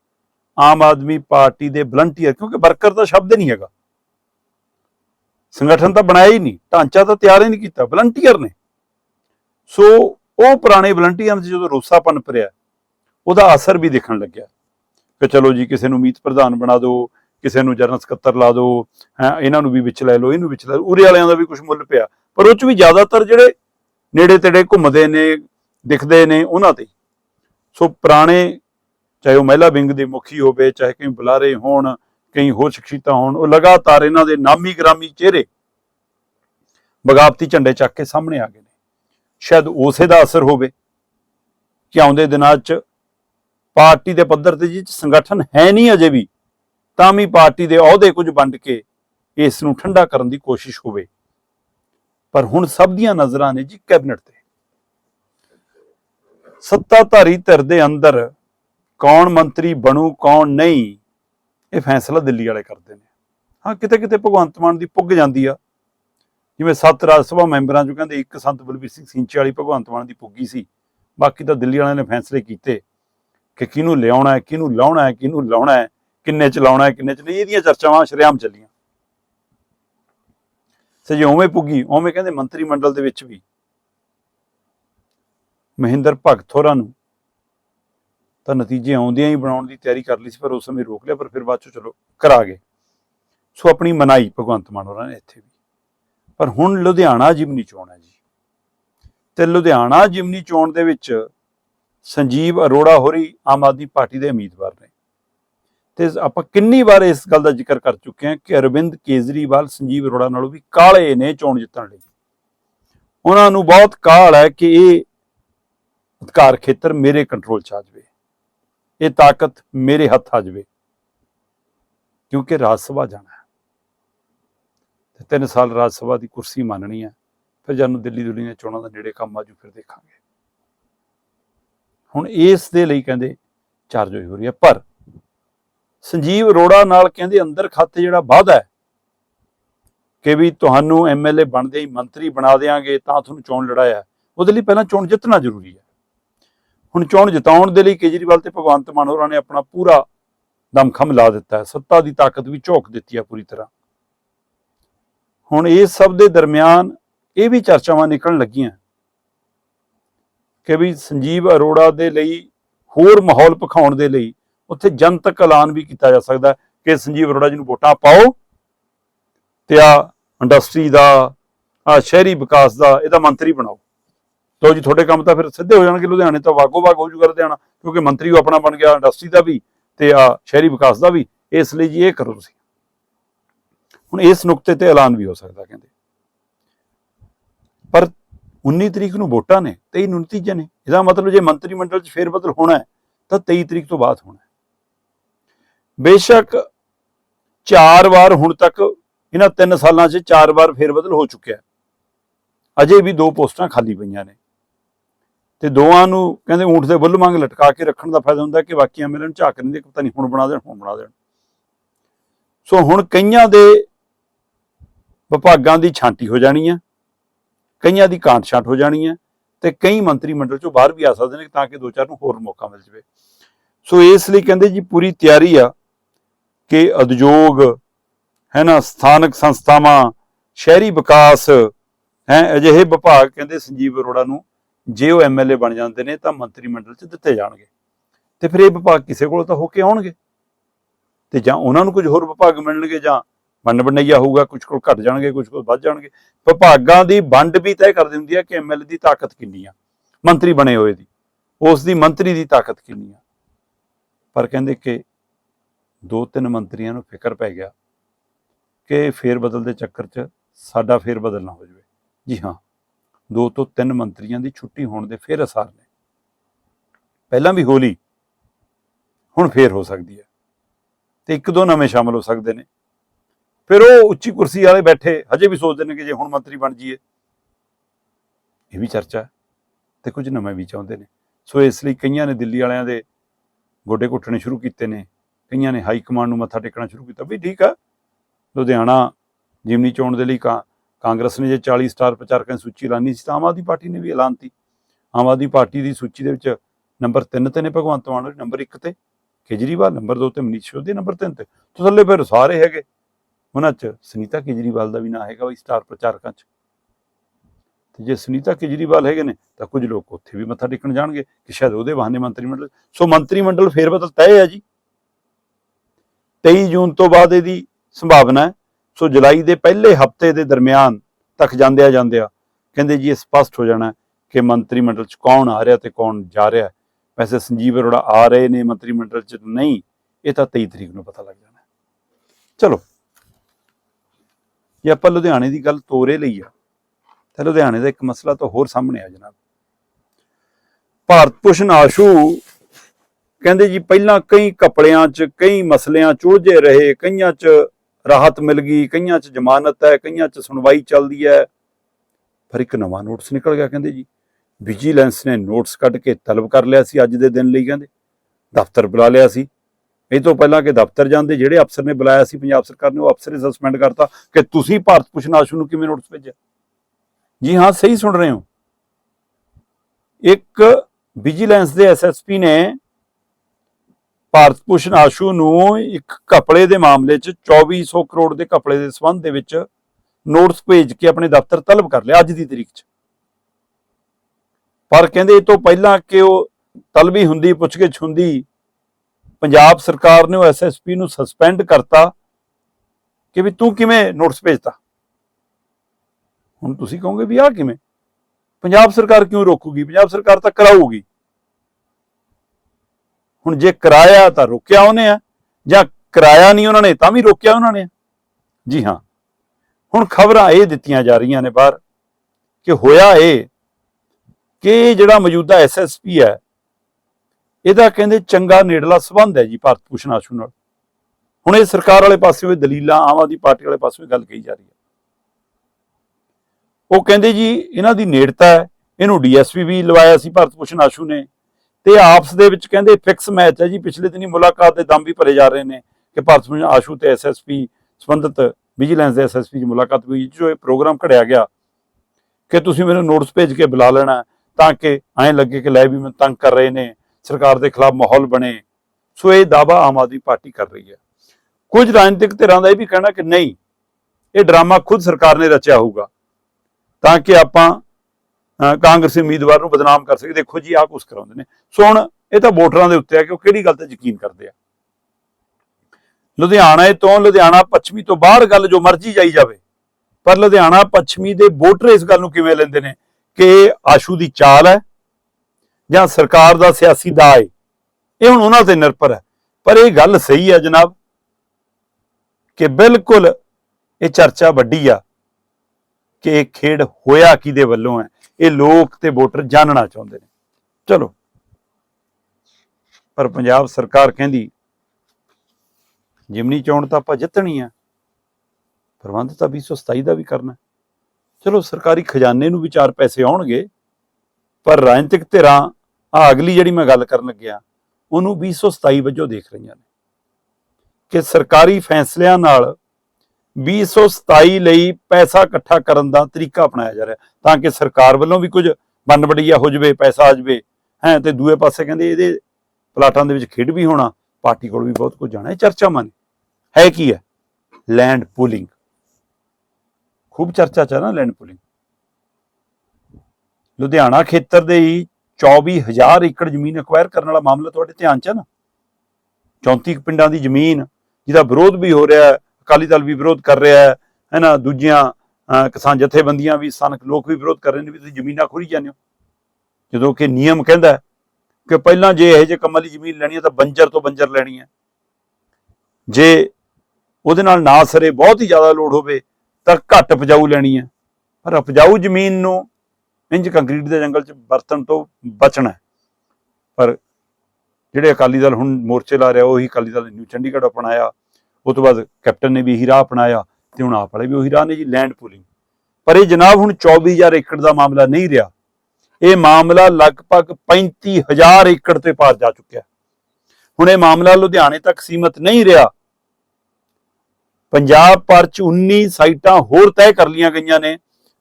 ਆਮ ਆਦਮੀ ਪਾਰਟੀ ਦੇ ਵਲੰਟੀਅਰ ਕਿਉਂਕਿ ਵਰਕਰ ਦਾ ਸ਼ਬਦ ਨਹੀਂ ਹੈਗਾ। ਸੰਗਠਨ ਤਾਂ ਬਣਾਇਆ ਹੀ ਨਹੀਂ, ਢਾਂਚਾ ਤਾਂ ਤਿਆਰ ਹੀ ਨਹੀਂ ਕੀਤਾ ਵਲੰਟੀਅਰ ਨੇ। ਸੋ ਉਹ ਪੁਰਾਣੇ ਵਲੰਟੀਅਰ 'ਚ ਜਦੋਂ ਰੋਸਾਪਨ ਭਰਿਆ, ਉਹਦਾ ਅਸਰ ਵੀ ਦਿਖਣ ਲੱਗਿਆ। ਕਿ ਚਲੋ ਜੀ, ਕਿਸੇ ਨੂੰ ਮੀਤ ਪ੍ਰਧਾਨ ਬਣਾ ਦਿਓ, ਕਿਸੇ ਨੂੰ ਜਨਰਲ ਸਕੱਤਰ ਲਾ ਦਿਓ, ਹੈ, ਇਹਨਾਂ ਨੂੰ ਵੀ ਵਿੱਚ ਲੈ ਲਓ, ਇਹਨੂੰ ਵਿੱਚ ਲੈ ਲਓ, ਉਰੇ ਵਾਲਿਆਂ ਦਾ ਵੀ ਕੁਝ ਮੁੱਲ ਪਿਆ। ਪਰ ਉਹ 'ਚ ਵੀ ਜ਼ਿਆਦਾਤਰ ਜਿਹੜੇ ਨੇੜੇ ਤੇੜੇ ਘੁੰਮਦੇ ਨੇ, ਦਿਖਦੇ ਨੇ ਉਹਨਾਂ ਤੇ। ਸੋ ਪੁਰਾਣੇ, ਚਾਹੇ ਉਹ ਮਹਿਲਾ ਵਿੰਗ ਦੇ ਮੁਖੀ ਹੋਵੇ, ਚਾਹੇ ਕਈ ਬੁਲਾਰੇ ਹੋਣ, ਕਈ ਹੋਰ ਸ਼ਖਸੀਅਤਾਂ ਹੋਣ, ਉਹ ਲਗਾਤਾਰ ਇਹਨਾਂ ਦੇ ਨਾਮੀ ਗ੍ਰਾਮੀ ਚਿਹਰੇ ਬਗਾਵਤੀ ਝੰਡੇ ਚੱਕ ਕੇ ਸਾਹਮਣੇ ਆ ਗਏ ਨੇ। ਸ਼ਾਇਦ ਉਸੇ ਦਾ ਅਸਰ ਹੋਵੇ ਕਿ ਆਉਂਦੇ ਦਿਨਾਂ 'ਚ ਪਾਰਟੀ ਦੇ ਪੱਧਰ ਤੇ ਜਿਹ ਸੰਗਠਨ ਹੈ ਨਹੀਂ ਅਜੇ ਵੀ, ਤਾਂ ਵੀ ਪਾਰਟੀ ਦੇ ਅਹੁਦੇ ਕੁਝ ਵੰਡ ਕੇ ਇਸ ਨੂੰ ਠੰਡਾ ਕਰਨ ਦੀ ਕੋਸ਼ਿਸ਼ ਹੋਵੇ। ਪਰ ਹੁਣ ਸਭ ਦੀਆਂ ਨਜ਼ਰਾਂ ਨੇ ਜੀ ਕੈਬਨਿਟ ਤੇ। ਸੱਤਾਧਾਰੀ ਧਿਰ ਦੇ ਅੰਦਰ ਕੌਣ ਮੰਤਰੀ ਬਣੂ, ਕੌਣ ਨਹੀਂ, ਇਹ ਫੈਸਲਾ ਦਿੱਲੀ ਵਾਲੇ ਕਰਦੇ ਨੇ। ਹਾਂ ਕਿਤੇ ਕਿਤੇ ਭਗਵੰਤ ਮਾਨ ਦੀ ਪੁੱਗ ਜਾਂਦੀ ਆ। ਜਿਵੇਂ ਸੱਤ ਰਾਜ ਸਭਾ ਮੈਂਬਰਾਂ ਚੋਂ ਕਹਿੰਦੇ ਇੱਕ ਸੰਤ ਬਲਬੀਰ ਸਿੰਘ ਸਿੰਚੇ ਵਾਲੀ ਭਗਵੰਤ ਮਾਨ ਦੀ ਪੁੱਗੀ ਸੀ। ਬਾਕੀ ਤਾਂ ਦਿੱਲੀ ਵਾਲਿਆਂ ਨੇ ਫੈਸਲੇ ਕੀਤੇ। ਕਿ ਕਿਹਨੂੰ ਲਿਆਉਣਾ ਹੈ, ਕਿਹਨੂੰ ਲਾਉਣਾ ਹੈ, ਕਿਹਨੂੰ ਲਾਉਣਾ ਹੈ, ਕਿੰਨੇ ਚ ਲਾਉਣਾ ਹੈ, ਕਿੰਨੇ ਚ ਨਹੀਂ, ਇਹਦੀਆਂ ਚਰਚਾਵਾਂ ਸ਼ਰੇਆਮ ਚੱਲੀਆਂ। ਸੇ ਜੇ ਉਵੇਂ ਪੁੱਗੀ, ਉਵੇਂ ਕਹਿੰਦੇ ਮੰਤਰੀ ਮੰਡਲ ਦੇ ਵਿੱਚ ਵੀ। ਮਹਿੰਦਰ ਭਗਤ ਹੋਰਾਂ ਨੂੰ ਤਾਂ ਨਤੀਜੇ ਆਉਂਦਿਆਂ ਹੀ ਬਣਾਉਣ ਦੀ ਤਿਆਰੀ ਕਰ ਲਈ ਸੀ, ਪਰ ਉਸ ਸਮੇਂ ਰੋਕ ਲਿਆ, ਪਰ ਫਿਰ ਬਾਅਦ ਚੋਂ ਚਲੋ ਕਰਾ ਗਏ। ਸੋ ਆਪਣੀ ਮਨਾਈ ਭਗਵੰਤ ਮਾਨ ਹੋਰਾਂ ਨੇ ਇੱਥੇ ਵੀ। ਪਰ ਹੁਣ ਲੁਧਿਆਣਾ ਜਿਮਨੀ ਚੋਣ ਹੈ ਜੀ। ਤੇ ਲੁਧਿਆਣਾ ਜਿਮਨੀ ਚੋਣ ਦੇ ਵਿੱਚ ਸੰਜੀਵ ਅਰੋੜਾ ਹੋਰੀ ਆਮ ਆਦਮੀ ਪਾਰਟੀ ਦੇ ਉਮੀਦਵਾਰ ਨੇ। ਤੇ ਆਪਾਂ ਕਿੰਨੀ ਵਾਰ ਇਸ ਗੱਲ ਦਾ ਜ਼ਿਕਰ ਕਰ ਚੁੱਕੇ ਹਾਂ ਕਿ ਅਰਵਿੰਦ ਕੇਜਰੀਵਾਲ, ਸੰਜੀਵ ਅਰੋੜਾ ਨਾਲੋਂ ਵੀ ਕਾਲੇ ਨੇ ਚੋਣ ਜਿੱਤਣ ਲਈ। ਉਹਨਾਂ ਨੂੰ ਬਹੁਤ ਕਾਹਲ ਹੈ ਕਿ ਇਹ ਅਧਿਕਾਰ ਖੇਤਰ ਮੇਰੇ ਕੰਟਰੋਲ 'ਚ ਆ ਜਾਵੇ। ਇਹ ਤਾਕਤ ਮੇਰੇ ਹੱਥ ਆ ਜਾਵੇ। ਕਿਉਂਕਿ ਰਾਜ ਸਭਾ ਜਾਣਾ ਹੈ। ਤੇ ਤਿੰਨ ਸਾਲ ਰਾਜ ਸਭਾ ਦੀ ਕੁਰਸੀ ਮੰਨਣੀ ਹੈ। ਫਿਰ ਜਾਨੂੰ ਦਿੱਲੀ ਦੁੱਲੀ ਨੇ ਚੋਣਾਂ ਦਾ ਨੇੜੇ ਕੰਮ ਆਜੂ, ਫਿਰ ਦੇਖਾਂਗੇ। ਹੁਣ ਇਸ ਦੇ ਲਈ ਕਹਿੰਦੇ ਚਾਰਜ ਹੋਈ ਹੋ ਰਹੀ ਹੈ। ਪਰ ਸੰਜੀਵ ਅਰੋੜਾ ਨਾਲ ਕਹਿੰਦੇ ਅੰਦਰ ਖਾਤੇ ਜਿਹੜਾ ਵਾਅਦਾ ਹੈ ਕਿ ਵੀ ਤੁਹਾਨੂੰ ਐਮਐਲਏ ਬਣਦੇ ਹੀ ਮੰਤਰੀ ਬਣਾ ਦੇਾਂਗੇ ਤਾਂ ਤੁਹਾਨੂੰ ਚੋਣ ਲੜਾਇਆ ਉਹਦੇ ਲਈ ਪਹਿਲਾਂ ਚੋਣ ਜਿੱਤਣਾ ਜ਼ਰੂਰੀ ਹੈ। ਹੁਣ ਚੋਣ ਜਿਤਾਉਣ ਦੇ ਲਈ ਕੇਜਰੀਵਾਲ ਤੇ ਭਗਵੰਤ ਮਾਨ ਹੋਰਾਂ ਨੇ ਆਪਣਾ ਪੂਰਾ ਦਮਖਮ ਲਾ ਦਿੱਤਾ ਹੈ। ਸੱਤਾ ਦੀ ਤਾਕਤ ਵੀ ਝੋਕ ਦਿੱਤੀ ਹੈ ਪੂਰੀ ਤਰ੍ਹਾਂ। ਹੁਣ ਇਸ ਸਭ ਦੇ ਦਰਮਿਆਨ ਇਹ ਵੀ ਚਰਚਾਵਾਂ ਨਿਕਲਣ ਲੱਗੀਆਂ। ਕਿ ਵੀ ਸੰਜੀਵ ਅਰੋੜਾ ਦੇ ਲਈ ਹੋਰ ਮਾਹੌਲ ਪਖਾਉਣ ਦੇ ਲਈ ਉੱਥੇ ਜਨਤਕ ਐਲਾਨ ਵੀ ਕੀਤਾ ਜਾ ਸਕਦਾ ਕਿ ਸੰਜੀਵ ਅਰੋੜਾ ਜੀ ਨੂੰ ਵੋਟਾਂ ਪਾਓ ਤੇ ਆ ਇੰਡਸਟਰੀ ਦਾ, ਆ ਸ਼ਹਿਰੀ ਵਿਕਾਸ ਦਾ ਇਹਦਾ ਮੰਤਰੀ ਬਣਾਓ। ਤੋ ਜੀ, ਤੁਹਾਡੇ ਕੰਮ ਤਾਂ ਫਿਰ ਸਿੱਧੇ ਹੋ ਜਾਣਗੇ। ਲੁਧਿਆਣੇ ਤਾਂ ਵਾਗੋ ਵਾਗ ਹੋ ਜੂਗਾ ਲੁਧਿਆਣਾ, ਕਿਉਂਕਿ ਮੰਤਰੀ ਉਹ ਆਪਣਾ ਬਣ ਗਿਆ ਇੰਡਸਟਰੀ ਦਾ ਵੀ ਤੇ ਆ ਸ਼ਹਿਰੀ ਵਿਕਾਸ ਦਾ ਵੀ। ਇਸ ਲਈ ਜੀ ਇਹ ਕਰੋ ਤੁਸੀਂ। ਹੁਣ ਇਸ ਨੁਕਤੇ ਤੇ ਐਲਾਨ ਵੀ ਹੋ ਸਕਦਾ, ਕਹਿੰਦੇ। ਪਰ 19 ਤਰੀਕ ਨੂੰ ਵੋਟਾਂ ਨੇ 23 ਨੂੰ ਨਤੀਜੇ ਨੇ। ਇਹਦਾ ਮਤਲਬ ਜੇ ਮੰਤਰੀ ਮੰਡਲ 'ਚ ਫੇਰ ਬਦਲ ਹੋਣਾ ਹੈ, ਤਾਂ 23 ਤਰੀਕ ਤੋਂ ਬਾਅਦ ਹੋਣਾ ਹੈ। ਬੇਸ਼ੱਕ ਚਾਰ ਵਾਰ ਹੁਣ ਤੱਕ ਇਹਨਾਂ ਤਿੰਨ ਸਾਲਾਂ 'ਚ ਚਾਰ ਵਾਰ ਫੇਰ ਬਦਲ ਹੋ ਚੁੱਕਿਆ ਅਜੇ ਵੀ ਦੋ ਪੋਸਟਾਂ ਖਾਲੀ ਪਈਆਂ ਨੇ। ਤੇ ਦੋਵਾਂ ਨੂੰ ਕਹਿੰਦੇ ਊਂਠ ਦੇ ਬੁੱਲ ਮੰਗ ਲਟਕਾ ਕੇ ਰੱਖਣ ਦਾ ਫਾਇਦਾ ਹੁੰਦਾ ਕਿ ਬਾਕੀਆਂ ਮਿਲਣ, ਝਾਕ ਨਹੀਂ ਦੇ ਪਤਾ ਨਹੀਂ ਹੁਣ ਬਣਾ ਦੇਣ, ਹੁਣ ਬਣਾ ਦੇਣ। ਸੋ ਹੁਣ ਕਈਆਂ ਦੇ ਵਿਭਾਗਾਂ ਦੀ ਛਾਂਟੀ ਹੋ ਜਾਣੀ ਹੈ। ਕਈਆਂ ਦੀ ਕਾਂਟ ਛਾਂਟ ਹੋ ਜਾਣੀ ਹੈ ਤੇ ਕਈ ਮੰਤਰੀ ਮੰਡਲ ਚੋਂ ਬਾਹਰ ਵੀ ਆ ਸਕਦੇ ਨੇ ਤਾਂ ਕਿ ਦੋ ਚਾਰ ਨੂੰ ਹੋਰ ਮੌਕਾ ਮਿਲ ਜਾਵੇ। ਸੋ ਇਸ ਲਈ ਕਹਿੰਦੇ ਜੀ ਪੂਰੀ ਤਿਆਰੀ ਆ ਕਿ ਉਦਯੋਗ, ਹੈ ਨਾ, ਸਥਾਨਕ ਸੰਸਥਾਵਾਂ, ਸ਼ਹਿਰੀ ਵਿਕਾਸ, ਹੈ, ਅਜਿਹੇ ਵਿਭਾਗ ਕਹਿੰਦੇ ਸੰਜੀਵ ਅਰੋੜਾ ਨੂੰ ਜੇ ਉਹ ਐਮਐਲਏ ਬਣ ਜਾਂਦੇ ਨੇ ਤਾਂ ਮੰਤਰੀ ਮੰਡਲ 'ਚ ਦਿੱਤੇ ਜਾਣਗੇ। ਤੇ ਫਿਰ ਇਹ ਵਿਭਾਗ ਕਿਸੇ ਕੋਲ ਤਾਂ ਹੋ ਕੇ ਆਉਣਗੇ। ਤੇ ਜਾਂ ਉਹਨਾਂ ਨੂੰ ਕੁਝ ਹੋਰ ਵਿਭਾਗ ਮਿਲਣਗੇ ਜਾਂ ਵੰਡ ਵੰਡਈਆ ਹੋਊਗਾ ਕੁਝ ਕੋਲ ਘਟ ਜਾਣਗੇ ਕੁਝ ਕੋਲ ਵੱਧ ਜਾਣਗੇ। ਵਿਭਾਗਾਂ ਦੀ ਵੰਡ ਵੀ ਤੈਅ ਕਰ ਦਿੰਦੀ ਹੈ ਕਿ ਐਮਐਲਏ ਦੀ ਤਾਕਤ ਕਿੰਨੀ ਆ, ਮੰਤਰੀ ਬਣੇ ਹੋਏ ਦੀ। ਉਸ ਦੀ ਮੰਤਰੀ ਦੀ ਤਾਕਤ ਕਿੰਨੀ ਆ। ਪਰ ਕਹਿੰਦੇ ਕਿ ਦੋ ਤਿੰਨ ਮੰਤਰੀਆਂ ਨੂੰ ਫਿਕਰ ਪੈ ਗਿਆ ਕਿ ਫੇਰ ਬਦਲ ਦੇ ਚੱਕਰ 'ਚ ਸਾਡਾ ਫੇਰ ਬਦਲ ਨਾ ਹੋ ਜਾਵੇ। ਜੀ ਹਾਂ, ਦੋ ਤੋਂ ਤਿੰਨ ਮੰਤਰੀਆਂ ਦੀ ਛੁੱਟੀ ਹੋਣ ਦੇ ਫਿਰ ਅਸਾਰ ਨੇ। ਪਹਿਲਾਂ ਵੀ ਹੋਲੀ ਹੁਣ ਫੇਰ ਹੋ ਸਕਦੀ ਹੈ। ਤੇ ਇੱਕ ਦੋ ਨਵੇਂ ਸ਼ਾਮਲ ਹੋ ਸਕਦੇ ਨੇ। ਫਿਰ ਉਹ ਉੱਚੀ ਕੁਰਸੀ ਵਾਲੇ ਬੈਠੇ, ਹਜੇ ਵੀ ਸੋਚਦੇ ਨੇ ਕਿ ਜੇ ਹੁਣ ਮੰਤਰੀ ਬਣ ਜਾਈਏ। ਇਹ ਵੀ ਚਰਚਾ ਹੈ। ਤੇ ਕੁਝ ਨਵੇਂ ਵੀ ਚਾਹੁੰਦੇ ਨੇ। ਸੋ ਇਸ ਲਈ ਕਈਆਂ ਨੇ ਦਿੱਲੀ ਵਾਲਿਆਂ ਦੇ ਗੋਡੇ ਘੁੱਟਣੇ ਸ਼ੁਰੂ ਕੀਤੇ ਨੇ। ਕਈਆਂ ਨੇ ਹਾਈ ਕਮਾਂਡ ਨੂੰ ਮੱਥਾ ਟੇਕਣਾ ਸ਼ੁਰੂ ਕੀਤਾ। ਵੀ ਠੀਕ ਆ, ਲੁਧਿਆਣਾ ਜਿਮਨੀ ਚੋਣ ਦੇ ਲਈ ਕਾਂ, ਕਾਂਗਰਸ ਨੇ ਜੇ 40 ਸਟਾਰ ਪ੍ਰਚਾਰਕਾਂ ਦੀ ਸੂਚੀ ਐਲਾਨੀ ਸੀ, ਤਾਂ ਆਮ ਆਦਮੀ ਪਾਰਟੀ ਨੇ ਵੀ ਐਲਾਨ ਐਲਾਨਤੀ ਆਮ ਆਦਮੀ ਪਾਰਟੀ ਦੀ ਸੂਚੀ ਦੇ ਵਿੱਚ ਨੰਬਰ 3 ਤੇ ਨੇ ਭਗਵੰਤ ਮਾਨ, ਨੰਬਰ 1 ਤੇ ਕੇਜਰੀਵਾਲ, ਨੰਬਰ 2 ਤੇ ਮਨੀਸ਼ ਸਿਸੋਦੀਆ ਨੰਬਰ 3 ਤੇ। ਤੋਂ ਥੱਲੇ ਫਿਰ ਸਾਰੇ ਹੈਗੇ। ਉਹਨਾਂ 'ਚ ਸੁਨੀਤਾ ਕੇਜਰੀਵਾਲ ਦਾ ਵੀ ਨਾਂ ਹੈਗਾ ਵੀ ਸਟਾਰ ਪ੍ਰਚਾਰਕਾਂ 'ਚ। ਤੇ ਜੇ ਸੁਨੀਤਾ ਕੇਜਰੀਵਾਲ ਹੈਗੇ ਨੇ, ਤਾਂ ਕੁਝ ਲੋਕ ਉੱਥੇ ਵੀ ਮੱਥਾ ਟੇਕਣ ਜਾਣਗੇ ਕਿ ਸ਼ਾਇਦ ਉਹਦੇ ਬਹਾਨੇ ਮੰਤਰੀ ਮੰਡਲ ਸੋ ਮੰਤਰੀ ਮੰਡਲ ਫੇਰ ਬਦਲ ਤੈਅ ਹੈ ਜੀ। 23 ਜੂਨ ਤੋਂ ਬਾਅਦ ਇਹਦੀ ਸੰਭਾਵਨਾ ਹੈ। ਸੋ ਜੁਲਾਈ ਦੇ ਪਹਿਲੇ ਹਫ਼ਤੇ ਦੇ ਦਰਮਿਆਨ ਤੱਕ ਜਾਂਦਿਆਂ ਜਾਂਦਿਆਂ ਕਹਿੰਦੇ ਜੀ ਇਹ ਸਪਸ਼ਟ ਹੋ ਜਾਣਾ ਕਿ ਮੰਤਰੀ ਮੰਡਲ 'ਚ ਕੌਣ ਆ ਰਿਹਾ ਤੇ ਕੌਣ ਜਾ ਰਿਹਾ ਵੈਸੇ ਸੰਜੀਵ ਅਰੋੜਾ ਆ ਰਹੇ ਨੇ ਮੰਤਰੀ ਮੰਡਲ 'ਚ ਨਹੀਂ, ਇਹ ਤਾਂ 23 ਤਰੀਕ ਨੂੰ ਪਤਾ ਲੱਗ ਜਾਣਾ ਚਲੋ। ਜੇ ਆਪਾਂ ਲੁਧਿਆਣੇ ਦੀ ਗੱਲ ਤੋਰੇ ਲਈ ਆ, ਤਾਂ ਲੁਧਿਆਣੇ ਦਾ ਇੱਕ ਮਸਲਾ ਤਾਂ ਹੋਰ ਸਾਹਮਣੇ ਆ ਜਨਾਬ। ਭਾਰਤ ਭੂਸ਼ਣ ਆਸ਼ੂ ਕਹਿੰਦੇ ਜੀ, ਪਹਿਲਾਂ ਕਈ ਕਪੜਿਆਂ 'ਚ, ਕਈ ਮਸਲਿਆਂ 'ਚ ਉਲਝੇ ਰਹੇ, ਕਈਆਂ 'ਚ ਰਾਹਤ ਮਿਲ ਗਈ, ਕਈਆਂ 'ਚ ਜ਼ਮਾਨਤ ਹੈ, ਕਈਆਂ 'ਚ ਸੁਣਵਾਈ ਚੱਲਦੀ ਹੈ। ਪਰ ਇੱਕ ਨਵਾਂ ਨੋਟਿਸ ਨਿਕਲ ਗਿਆ ਕਹਿੰਦੇ ਜੀ, ਵਿਜੀਲੈਂਸ ਨੇ ਨੋਟਿਸ ਕੱਢ ਕੇ ਤਲਬ ਕਰ ਲਿਆ ਸੀ ਅੱਜ ਦੇ ਦਿਨ ਲਈ ਕਹਿੰਦੇ, ਦਫ਼ਤਰ ਬੁਲਾ ਲਿਆ ਸੀ। ਇਹ ਤੋਂ ਪਹਿਲਾਂ ਕਿ ਦਫ਼ਤਰ ਜਾਂਦੇ, ਜਿਹੜੇ ਅਫਸਰ ਨੇ ਬੁਲਾਇਆ ਸੀ ਪੰਜਾਬ ਸਰਕਾਰ ਨੇ, ਉਹ ਅਫਸਰ ਹੀ ਸਸਪੈਂਡ ਕਰਤਾ ਕਿ ਤੁਸੀਂ ਭਾਰਤ ਭੂਸ਼ਣ ਆਸ਼ੂ ਨੂੰ ਕਿਵੇਂ ਨੋਟਿਸ ਭੇਜਿਆ? ਜੀ ਹਾਂ, ਸਹੀ ਸੁਣ ਰਹੇ ਹੋ। ਇੱਕ ਵਿਜੀਲੈਂਸ ਦੇ ਐਸਐਸਪੀ ਨੇ ਭਾਰਤ ਭੂਸ਼ਣ ਆਸ਼ੂ ਨੂੰ ਇੱਕ ਕਪੜੇ ਦੇ ਮਾਮਲੇ 'ਚ 2400 ਕਰੋੜ ਦੇ ਕਪੜੇ ਦੇ ਸੰਬੰਧ ਦੇ ਵਿੱਚ ਨੋਟਿਸ ਭੇਜ ਕੇ ਆਪਣੇ ਦਫ਼ਤਰ ਤਲਬ ਕਰ ਲਿਆ ਅੱਜ ਦੀ ਤਰੀਕ 'ਚ। ਪਰ ਕਹਿੰਦੇ ਇਹ ਤੋਂ ਪਹਿਲਾਂ ਕਿ ਉਹ ਤਲਬੀ ਹੁੰਦੀ, ਪੁੱਛਗਿੱਛ ਹੁੰਦੀ ਪੰਜਾਬ ਸਰਕਾਰ ਨੇ ਉਹ ਐਸਐਸਪੀ ਨੂੰ ਸਸਪੈਂਡ ਕਰਤਾ ਕਿ ਵੀ ਤੂੰ ਕਿਵੇਂ ਨੋਟਿਸ ਭੇਜਤਾ? ਹੁਣ ਤੁਸੀਂ ਕਹੋਗੇ ਵੀ ਆਹ ਕਿਵੇਂ? ਪੰਜਾਬ ਸਰਕਾਰ ਕਿਉਂ ਰੋਕੂਗੀ? ਪੰਜਾਬ ਸਰਕਾਰ ਤਾਂ ਕਰਾਊਗੀ। ਹੁਣ ਜੇ ਕਰਾਇਆ ਤਾਂ ਰੋਕਿਆ ਉਹਨੇ ਆ, ਜਾਂ ਕਰਾਇਆ ਨਹੀਂ ਉਹਨਾਂ ਨੇ ਤਾਂ ਵੀ ਰੋਕਿਆ ਉਹਨਾਂ ਨੇ ਜੀ ਹਾਂ। ਹੁਣ ਖਬਰਾਂ ਇਹ ਦਿੱਤੀਆਂ ਜਾ ਰਹੀਆਂ ਨੇ ਬਾਹਰ ਕਿ ਹੋਇਆ ਇਹ ਕਿ ਜਿਹੜਾ ਮੌਜੂਦਾ ਐਸਐਸਪੀ ਹੈ ਇਹਦਾ ਕਹਿੰਦੇ ਚੰਗਾ ਨੇੜਲਾ ਸਬੰਧ ਹੈ ਜੀ ਭਾਰਤ ਭੂਸ਼ਣ ਆਸ਼ੂ ਨਾਲ। ਹੁਣ ਇਹ ਸਰਕਾਰ ਵਾਲੇ ਪਾਸੇ ਵੀ ਦਲੀਲਾਂ, ਆਮ ਆਦਮੀ ਪਾਰਟੀ ਵਾਲੇ ਪਾਸੇ ਵੀ ਗੱਲ ਕਹੀ ਜਾ ਰਹੀ ਹੈ। ਉਹ ਕਹਿੰਦੇ ਜੀ ਇਹਨਾਂ ਦੀ ਨੇੜਤਾ ਹੈ, ਇਹਨੂੰ ਡੀਐਸਪੀ ਵੀ ਲਵਾਇਆ ਸੀ ਭਾਰਤ ਭੂਸ਼ਣ ਆਸ਼ੂ ਨੇ ਤੇ ਆਪਸ ਦੇ ਵਿੱਚ ਕਹਿੰਦੇ ਫਿਕਸ ਮੈਚ ਹੈ ਜੀ, ਪਿਛਲੇ ਦਿਨੀ ਮੁਲਾਕਾਤ ਦੇ ਦਮ ਵੀ ਭਰੇ ਜਾ ਰਹੇ ਨੇ ਕਿ ਭਾਰਤ ਭੂਸ਼ਣ ਆਸ਼ੂ ਤੇ ਐਸਐਸਪੀ ਸੰਬੰਧਿਤ ਵਿਜੀਲੈਂਸ ਦੇ ਐਸਐਸਪੀ ਦੀ ਮੁਲਾਕਾਤ ਹੋਈ, ਜੋ ਇਹ ਪ੍ਰੋਗਰਾਮ ਘੜਿਆ ਗਿਆ ਕਿ ਤੁਸੀਂ ਮੈਨੂੰ ਨੋਟਿਸ ਭੇਜ ਕੇ ਬੁਲਾ ਲੈਣਾ ਤਾਂ ਕਿ ਐਂ ਲੱਗੇ ਕਿ ਲੈ ਵੀ ਮੈਨੂੰ ਤੰਗ ਕਰ ਰਹੇ ਨੇ। ਸਰਕਾਰ ਦੇ ਖਿਲਾਫ ਮਾਹੌਲ ਬਣੇ, ਸੋ ਇਹ ਦਾਵਾ ਆਮ ਆਦਮੀ ਪਾਰਟੀ ਕਰ ਰਹੀ ਹੈ। ਕੁਝ ਰਾਜਨੀਤਿਕ ਧਿਰਾਂ ਦਾ ਇਹ ਵੀ ਕਹਿਣਾ ਕਿ ਨਹੀਂ, ਇਹ ਡਰਾਮਾ ਖੁਦ ਸਰਕਾਰ ਨੇ ਰਚਿਆ ਹੋਊਗਾ, ਤਾਂ ਕਿ ਆਪਾਂ ਕਾਂਗਰਸੀ ਉਮੀਦਵਾਰ ਨੂੰ ਬਦਨਾਮ ਕਰ ਸਕੀਏ। ਦੇਖੋ ਜੀ, ਆਹ ਕੁਛ ਕਰਾਉਂਦੇ ਨੇ। ਸੋ ਹੁਣ ਇਹ ਤਾਂ ਵੋਟਰਾਂ ਦੇ ਉੱਤੇ ਹੈ ਕਿ ਉਹ ਕਿਹੜੀ ਗੱਲ ਤੇ ਯਕੀਨ ਕਰਦੇ ਆ? ਲੁਧਿਆਣਾ ਤੋਂ, ਲੁਧਿਆਣਾ ਪੱਛਮੀ ਤੋਂ ਬਾਹਰ ਗੱਲ ਜੋ ਮਰਜ਼ੀ ਜਾਈ ਜਾਵੇ, ਪਰ ਲੁਧਿਆਣਾ ਪੱਛਮੀ ਦੇ ਵੋਟਰ ਇਸ ਗੱਲ ਨੂੰ ਕਿਵੇਂ ਲੈਂਦੇ ਨੇ ਕਿ ਇਹ ਆਸ਼ੂ ਦੀ ਚਾਲ ਹੈ? ਜਾਂ ਸਰਕਾਰ ਦਾ ਸਿਆਸੀ ਦਾ ਹੈ ਇਹ ਹੁਣ ਉਹਨਾਂ ਤੇ ਨਿਰਭਰ ਹੈ। ਪਰ ਇਹ ਗੱਲ ਸਹੀ ਹੈ ਜਨਾਬ ਕਿ ਬਿਲਕੁਲ ਇਹ ਚਰਚਾ ਵੱਡੀ ਆ ਕਿ ਇਹ ਖੇਡ ਹੋਇਆ ਕਿਹਦੇ ਵੱਲੋਂ ਹੈ। ਇਹ ਲੋਕ ਤੇ ਵੋਟਰ ਜਾਣਨਾ ਚਾਹੁੰਦੇ ਨੇ। ਚਲੋ। ਪਰ ਪੰਜਾਬ ਸਰਕਾਰ ਕਹਿੰਦੀ, ਜਿਮਨੀ ਚੋਣ ਤਾਂ ਆਪਾਂ ਜਿੱਤਣੀ ਆ। ਪ੍ਰਬੰਧ ਤਾਂ 227 ਦਾ ਵੀ ਕਰਨਾ। ਚਲੋ ਸਰਕਾਰੀ ਖਜ਼ਾਨੇ ਨੂੰ ਵੀ ਚਾਰ ਪੈਸੇ ਆਉਣਗੇ। ਪਰ ਰਾਜਨੀਤਿਕ ਧਿਰਾਂ ਆ ਅਗਲੀ ਜਿਹੜੀ ਮੈਂ ਗੱਲ ਕਰਨ ਲੱਗਿਆ, ਉਹਨੂੰ 227 ਵਜੋਂ ਦੇਖ ਰਹੀਆਂ ਨੇ। ਕਿ ਸਰਕਾਰੀ ਫੈਸਲਿਆਂ ਨਾਲ 227 ਲਈ ਪੈਸਾ ਇਕੱਠਾ ਕਰਨ ਦਾ ਤਰੀਕਾ ਅਪਣਾਇਆ ਜਾ ਰਿਹਾ। ਤਾਂ ਕਿ ਸਰਕਾਰ ਵੱਲੋਂ ਵੀ ਕੁਝ ਬੰਨ ਵੜੀਆ ਹੋ ਜਵੇ, ਪੈਸਾ ਆ ਜਵੇ, ਹੈ, ਤੇ ਦੂਏ ਪਾਸੇ ਕਹਿੰਦੇ ਇਹਦੇ ਪਲਾਟਾਂ ਦੇ ਵਿੱਚ ਖੇਡ ਵੀ ਹੋਣਾ, ਪਾਰਟੀ ਕੋਲ ਵੀ ਬਹੁਤ ਕੁਝ ਜਾਣਾ, ਇਹ ਚਰਚਾ ਮਨ ਹੈ ਕੀ ਹੈ? ਲੈਂਡ ਪੂਲਿੰਗ ਖੂਬ ਚਰਚਾ ਚ ਹੈ ਨਾ ਲੈਂਡ ਪੂਲਿੰਗ ਲੁਧਿਆਣਾ ਖੇਤਰ ਦੇ ਹੀ 24000 ਏਕੜ ਜ਼ਮੀਨ ਐਕਵਾਇਰ ਕਰਨ ਵਾਲਾ ਮਾਮਲਾ ਤੁਹਾਡੇ ਧਿਆਨ ਚ ਹੈ ਨਾ? 34 ਪਿੰਡਾਂ ਦੀ ਜ਼ਮੀਨ ਜਿਹਦਾ ਵਿਰੋਧ ਵੀ ਹੋ ਰਿਹਾ ਹੈ, ਅਕਾਲੀ ਦਲ ਵੀ ਵਿਰੋਧ ਕਰ ਰਿਹਾ ਹੈ ਹੈ ਨਾ? ਦੂਜੀਆਂ ਕਿਸਾਨ ਜਥੇਬੰਦੀਆਂ ਵੀ ਸਥਾਨਕ ਲੋਕ ਵੀ ਵਿਰੋਧ ਕਰ ਰਹੇ ਨੇ ਵੀ ਤੁਸੀਂ ਜ਼ਮੀਨਾਂ ਖੋਰੀ ਜਾਂਦੇ ਹੋ। ਜਦੋਂ ਕਿ ਨਿਯਮ ਕਹਿੰਦਾ ਕਿ ਪਹਿਲਾਂ ਜੇ ਇਹੋ ਜਿਹੇ ਕੰਮਾਂ ਲਈ ਜ਼ਮੀਨ ਲੈਣੀ ਹੈ ਤਾਂ ਬੰਜਰ ਤੋਂ ਬੰਜਰ ਲੈਣੀ ਹੈ। ਜੇ ਉਹਦੇ ਨਾਲ ਨਾ ਸਰੇ, ਬਹੁਤ ਹੀ ਜ਼ਿਆਦਾ ਲੋਡ ਹੋਵੇ ਤਾਂ ਘੱਟ ਉਪਜਾਊ ਲੈਣੀ ਹੈ। ਪਰ ਉਪਜਾਊ ਜ਼ਮੀਨ ਨੂੰ ਇੰਜ ਕੰਕਰੀਟ ਦੇ ਜੰਗਲ 'ਚ ਵਰਤਣ ਤੋਂ ਬਚਣਾ ਪਰ ਜਿਹੜੇ ਅਕਾਲੀ ਦਲ ਹੁਣ ਮੋਰਚੇ ਲਾ ਰਿਹਾ, ਉਹੀ ਅਕਾਲੀ ਦਲ ਨਿਊ ਚੰਡੀਗੜ੍ਹ ਅਪਣਾਇਆ ਉਸ ਤੋਂ ਬਾਅਦ ਕੈਪਟਨ ਨੇ ਵੀ ਇਹੀ ਰਾਹ ਅਪਣਾਇਆ ਤੇ ਹੁਣ ਆਪ ਵਾਲੇ ਵੀ ਉਹੀ ਰਾਹ ਨੇ ਜੀ ਲੈਂਡ ਪੂਲਿੰਗ ਪਰ ਇਹ ਜਨਾਬ ਹੁਣ 24000 ਏਕੜ ਦਾ ਮਾਮਲਾ ਨਹੀਂ ਰਿਹਾ। ਇਹ ਮਾਮਲਾ ਲਗਭਗ 35000 ਏਕੜ ਤੇ ਪਾਰ ਜਾ ਚੁੱਕਿਆ ਹੁਣ ਇਹ ਮਾਮਲਾ ਲੁਧਿਆਣੇ ਤੱਕ ਸੀਮਤ ਨਹੀਂ ਰਿਹਾ। ਪੰਜਾਬ ਭਰ ਚ 19 ਸਾਈਟਾਂ ਹੋਰ ਤੈਅ ਕਰ ਲੀਆਂ ਗਈਆਂ ਨੇ,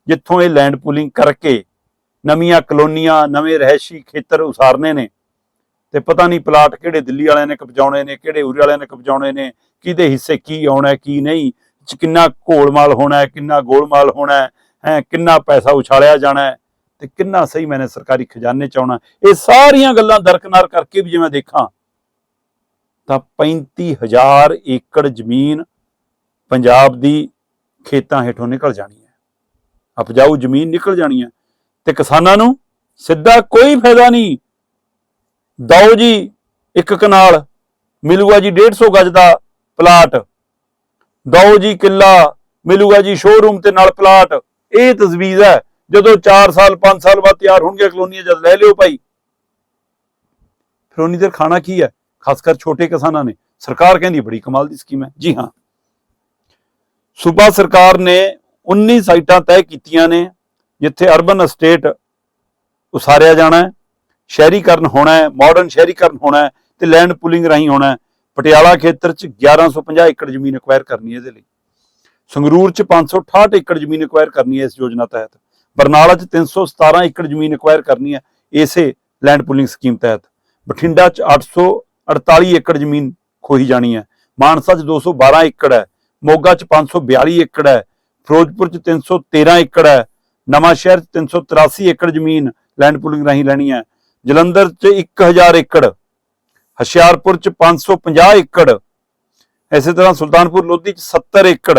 ਜਿੱਥੋਂ ਇਹ ਲੈਂਡ ਪੂਲਿੰਗ ਕਰਕੇ ਨਵੀਆਂ ਕਲੋਨੀਆਂ ਨਵੇਂ ਰਹਿਸ਼ੀ ਖੇਤਰ ਉਸਾਰਨੇ ਨੇ। ਤੇ ਪਤਾ ਨਹੀਂ ਪਲਾਟ ਕਿਹੜੇ ਦਿੱਲੀ ਵਾਲਿਆਂ ਨੇ ਕਬਜਾਉਣੇ ਨੇ ਕਿਹੜੇ ਉਰੇ ਵਾਲਿਆਂ ਨੇ ਕਬਜਾਉਣੇ ਨੇ ਕਿਹਦੇ ਹਿੱਸੇ ਕੀ ਆਉਣਾ ਕੀ ਨਹੀਂ ਇਹ 'ਚ ਕਿੰਨਾ ਘੋਲਮਾਲ ਹੋਣਾ ਹੈ ਕਿੰਨਾ ਗੋਲਮਾਲ ਹੋਣਾ ਹੈ ਹੈਂ, ਕਿੰਨਾ ਪੈਸਾ ਉਛਾਲਿਆ ਜਾਣਾ ਹੈ ਤੇ ਕਿੰਨਾ ਸਹੀ ਮੈਨੇ ਸਰਕਾਰੀ ਖਜ਼ਾਨੇ ਚ ਆਉਣਾ। ਇਹ ਸਾਰੀਆਂ ਗੱਲਾਂ ਦਰਕਨਾਰ ਕਰਕੇ ਵੀ ਜੇ ਮੈਂ ਦੇਖਾਂ ਤਾਂ 35000 ਏਕੜ ਜ਼ਮੀਨ ਪੰਜਾਬ ਦੀ ਖੇਤਾਂ ਹੇਠੋਂ ਨਿਕਲ ਜਾਣੀ ਹੈ। ਉਪਜਾਊ ਜ਼ਮੀਨ ਨਿਕਲ ਜਾਣੀ ਹੈ। ਤੇ ਕਿਸਾਨਾਂ ਨੂੰ ਸਿੱਧਾ ਕੋਈ ਫਾਇਦਾ ਨਹੀਂ। ਦਓ ਜੀ ਇੱਕ ਕਨਾਲ, ਮਿਲੂਗਾ ਜੀ 150 ਗਜ ਦਾ ਪਲਾਟ। ਦਓ ਜੀ ਕਿੱਲਾ, ਮਿਲੂਗਾ ਜੀ ਸ਼ੋਰੂਮ ਤੇ ਨਾਲ ਪਲਾਟ। ਇਹ ਤਜਵੀਜ਼ ਹੈ, ਜਦੋਂ 4 ਸਾਲ 5 ਸਾਲ ਬਾਅਦ ਤਿਆਰ ਹੋਣਗੇ ਕਲੋਨੀਆਂ, ਜਦ ਲੈ ਲਿਓ ਭਾਈ। ਫਿਰ ਉਨੀ ਦੇਰ ਖਾਣਾ ਕੀ ਹੈ? ਖਾਸ ਕਰ ਛੋਟੇ ਕਿਸਾਨਾਂ ਨੇ। ਸਰਕਾਰ ਕਹਿੰਦੀ ਬੜੀ ਕਮਾਲ ਦੀ ਸਕੀਮ ਹੈ। ਜੀ ਹਾਂ। ਸੂਬਾ ਸਰਕਾਰ ਨੇ 19 ਸਾਈਟਾਂ ਤੈਅ ਕੀਤੀਆਂ ਨੇ। ਜਿੱਥੇ ਅਰਬਨ ਅਸਟੇਟ ਉਸਾਰਿਆ ਜਾਣਾ ਹੈ, ਸ਼ਹਿਰੀਕਰਨ ਹੋਣਾ ਹੈ ਮਾਡਰਨ ਸ਼ਹਿਰੀਕਰਨ ਹੋਣਾ ਹੈ ਤੇ ਲੈਂਡ ਪੂਲਿੰਗ ਰਾਹੀਂ ਹੋਣਾ ਹੈ। ਪਟਿਆਲਾ ਖੇਤਰ 'ਚ 1150 ਏਕੜ ਜ਼ਮੀਨ ਐਕਵਾਇਰ ਕਰਨੀ ਹੈ ਇਹਦੇ ਲਈ। ਸੰਗਰੂਰ 'ਚ 568 ਏਕੜ ਜ਼ਮੀਨ ਐਕਵਾਇਰ ਕਰਨੀ ਹੈ ਇਸ ਯੋਜਨਾ ਤਹਿਤ। ਬਰਨਾਲਾ 'ਚ 317 ਏਕੜ ਜ਼ਮੀਨ ਐਕਵਾਇਰ ਕਰਨੀ ਹੈ ਇਸੇ ਲੈਂਡ ਪੂਲਿੰਗ ਸਕੀਮ ਤਹਿਤ। ਬਠਿੰਡਾ 'ਚ 848 ਏਕੜ ਜ਼ਮੀਨ ਖੋਹੀ ਜਾਣੀ ਹੈ। ਮਾਨਸਾ 'ਚ 212 ਏਕੜ ਹੈ। ਮੋਗਾ 'ਚ 542 ਏਕੜ ਹੈ। ਫਿਰੋਜ਼ਪੁਰ 'ਚ 313 ਏਕੜ ਹੈ। ਨਵਾਂ ਸ਼ਹਿਰ 'ਚ 383 ਏਕੜ ਜ਼ਮੀਨ ਲੈਂਡ ਪੂਲਿੰਗ ਰਾਹੀਂ ਲੈਣੀ ਹੈ। ਜਲੰਧਰ 'ਚ 1000 ਏਕੜ, ਹੁਸ਼ਿਆਰਪੁਰ 'ਚ 550 ਏਕੜ, ਇਸੇ ਤਰ੍ਹਾਂ ਸੁਲਤਾਨਪੁਰ ਲੋਧੀ 'ਚ 70 ਏਕੜ,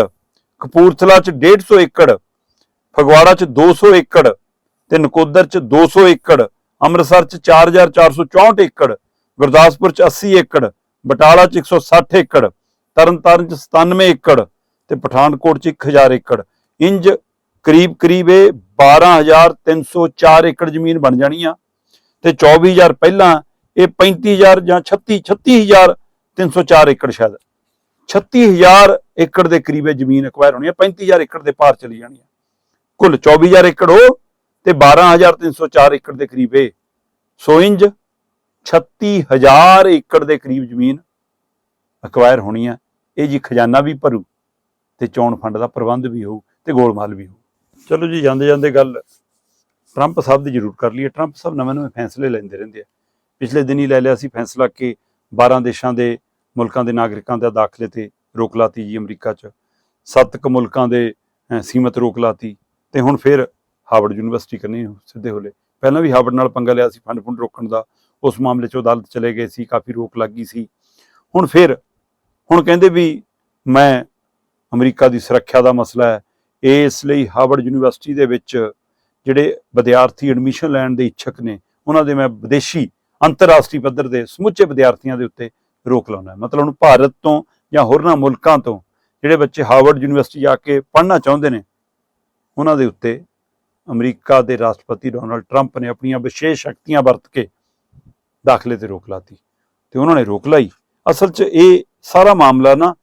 ਕਪੂਰਥਲਾ 'ਚ 150 ਏਕੜ, ਫਗਵਾੜਾ 'ਚ 200 ਏਕੜ ਤੇ ਨਕੋਦਰ 'ਚ 200 ਏਕੜ, ਅੰਮ੍ਰਿਤਸਰ 'ਚ 4464 ਏਕੜ, ਗੁਰਦਾਸਪੁਰ 'ਚ 80 ਏਕੜ, ਬਟਾਲਾ 'ਚ 160 ਏਕੜ, ਤਰਨਤਾਰਨ 'ਚ 97 ਏਕੜ ਤੇ ਪਠਾਨਕੋਟ 'ਚ 1000 ਏਕੜ। ਇੰਜ ਕਰੀਬ ਕਰੀਬ ਇਹ 12304 ਏਕੜ ਜ਼ਮੀਨ ਬਣ ਜਾਣੀ ਆ ਤੇ 24000 ਪਹਿਲਾਂ ਇਹ 35000 ਜਾਂ 36 36304 ਏਕੜ ਸ਼ਾਇਦ। 36000 ਏਕੜ ਦੇ ਕਰੀਬ ਇਹ ਜ਼ਮੀਨ ਐਕਵਾਇਰ ਹੋਣੀ ਹੈ 35000 ਏਕੜ ਦੇ ਪਾਰ ਚਲੀ ਜਾਣੀ ਹੈ ਕੁੱਲ 24000 ਏਕੜ ਉਹ ਤੇ 12304 ਏਕੜ ਦੇ ਕਰੀਬ ਇਹ ਸੋ ਇੰਜ 36000 ਏਕੜ ਦੇ ਕਰੀਬ ਜ਼ਮੀਨ ਐਕਵਾਇਰ ਹੋਣੀ ਹੈ ਇਹ ਜੀ ਖਜ਼ਾਨਾ ਵੀ ਭਰੂ ਤੇ ਚੋਣ ਫੰਡ ਦਾ ਪ੍ਰਬੰਧ ਵੀ ਹੋਊ ਤੇ ਗੋਲਮਾਲ ਵੀ ਹੋਊ। ਚਲੋ ਜੀ ਜਾਂਦੇ ਜਾਂਦੇ ਗੱਲ ਟਰੰਪ ਸਾਹਿਬ ਦੀ ਜ਼ਰੂਰ ਕਰ ਲਈਏ। ਟਰੰਪ ਸਾਹਿਬ ਨਵੇਂ ਨਵੇਂ ਫੈਸਲੇ ਲੈਂਦੇ ਰਹਿੰਦੇ ਆ। ਪਿਛਲੇ ਦਿਨ ਹੀ ਲੈ ਲਿਆ ਸੀ ਫੈਸਲਾ ਕਿ 12 ਦੇਸ਼ਾਂ ਦੇ ਮੁਲਕਾਂ ਦੇ ਨਾਗਰਿਕਾਂ ਦਾ ਦਾਖਲੇ ਤੇ ਰੋਕ ਲਾਤੀ ਜੀ ਅਮਰੀਕਾ 'ਚ। ਸੱਤ ਕੁ ਮੁਲਕਾਂ ਦੇ ਅਹ, ਸੀਮਤ ਰੋਕ ਲਾਤੀ ਤੇ ਹੁਣ ਫਿਰ ਹਾਰਵਰਡ ਯੂਨੀਵਰਸਿਟੀ ਕਰਨੀ ਸਿੱਧੇ ਹੋਲੇ। ਪਹਿਲਾਂ ਵੀ ਹਾਰਵਰਡ ਨਾਲ ਪੰਗਾ ਲਿਆ ਸੀ ਫੰਡ ਫੁੰਡ ਰੋਕਣ ਦਾ। ਉਸ ਮਾਮਲੇ 'ਚ ਅਦਾਲਤ ਚਲੇ ਗਏ ਸੀ ਕਾਫੀ ਰੋਕ ਲੱਗ ਗਈ ਸੀ। ਹੁਣ ਫਿਰ ਹੁਣ ਕਹਿੰਦੇ ਵੀ ਮੈਂ ਅਮਰੀਕਾ ਦੀ ਸੁਰੱਖਿਆ ਦਾ ਮਸਲਾ ਹੈ ਇਸ ਲਈ ਹਾਰਵਰਡ ਯੂਨੀਵਰਸਿਟੀ ਦੇ ਵਿੱਚ ਜਿਹੜੇ ਵਿਦਿਆਰਥੀ ਐਡਮਿਸ਼ਨ ਲੈਣ ਦੇ ਇੱਛਕ ਨੇ, ਉਹਨਾਂ ਦੇ ਮੈਂ ਵਿਦੇਸ਼ੀ ਅੰਤਰਰਾਸ਼ਟਰੀ ਪੱਧਰ ਦੇ ਸਮੁੱਚੇ ਵਿਦਿਆਰਥੀਆਂ ਦੇ ਉੱਤੇ ਰੋਕ ਲਾਉਣਾ ਮਤਲਬ ਹੁਣ ਭਾਰਤ ਤੋਂ ਜਾਂ ਹੋਰਨਾਂ ਮੁਲਕਾਂ ਤੋਂ ਜਿਹੜੇ ਬੱਚੇ ਹਾਰਵਰਡ ਯੂਨੀਵਰਸਿਟੀ ਜਾ ਕੇ ਪੜ੍ਹਨਾ ਚਾਹੁੰਦੇ ਨੇ, ਉਹਨਾਂ ਦੇ ਉੱਤੇ ਅਮਰੀਕਾ ਦੇ ਰਾਸ਼ਟਰਪਤੀ ਡੋਨਲਡ ਟਰੰਪ ਨੇ ਆਪਣੀਆਂ ਵਿਸ਼ੇਸ਼ ਸ਼ਕਤੀਆਂ ਵਰਤ ਕੇ ਦਾਖਲੇ ਤੇ ਰੋਕ ਲਾਤੀ ਤੇ ਉਹਨਾਂ ਨੇ ਰੋਕ ਲਾਈ। ਅਸਲ 'ਚ ਇਹ ਸਾਰਾ ਮਾਮਲਾ ਨਾ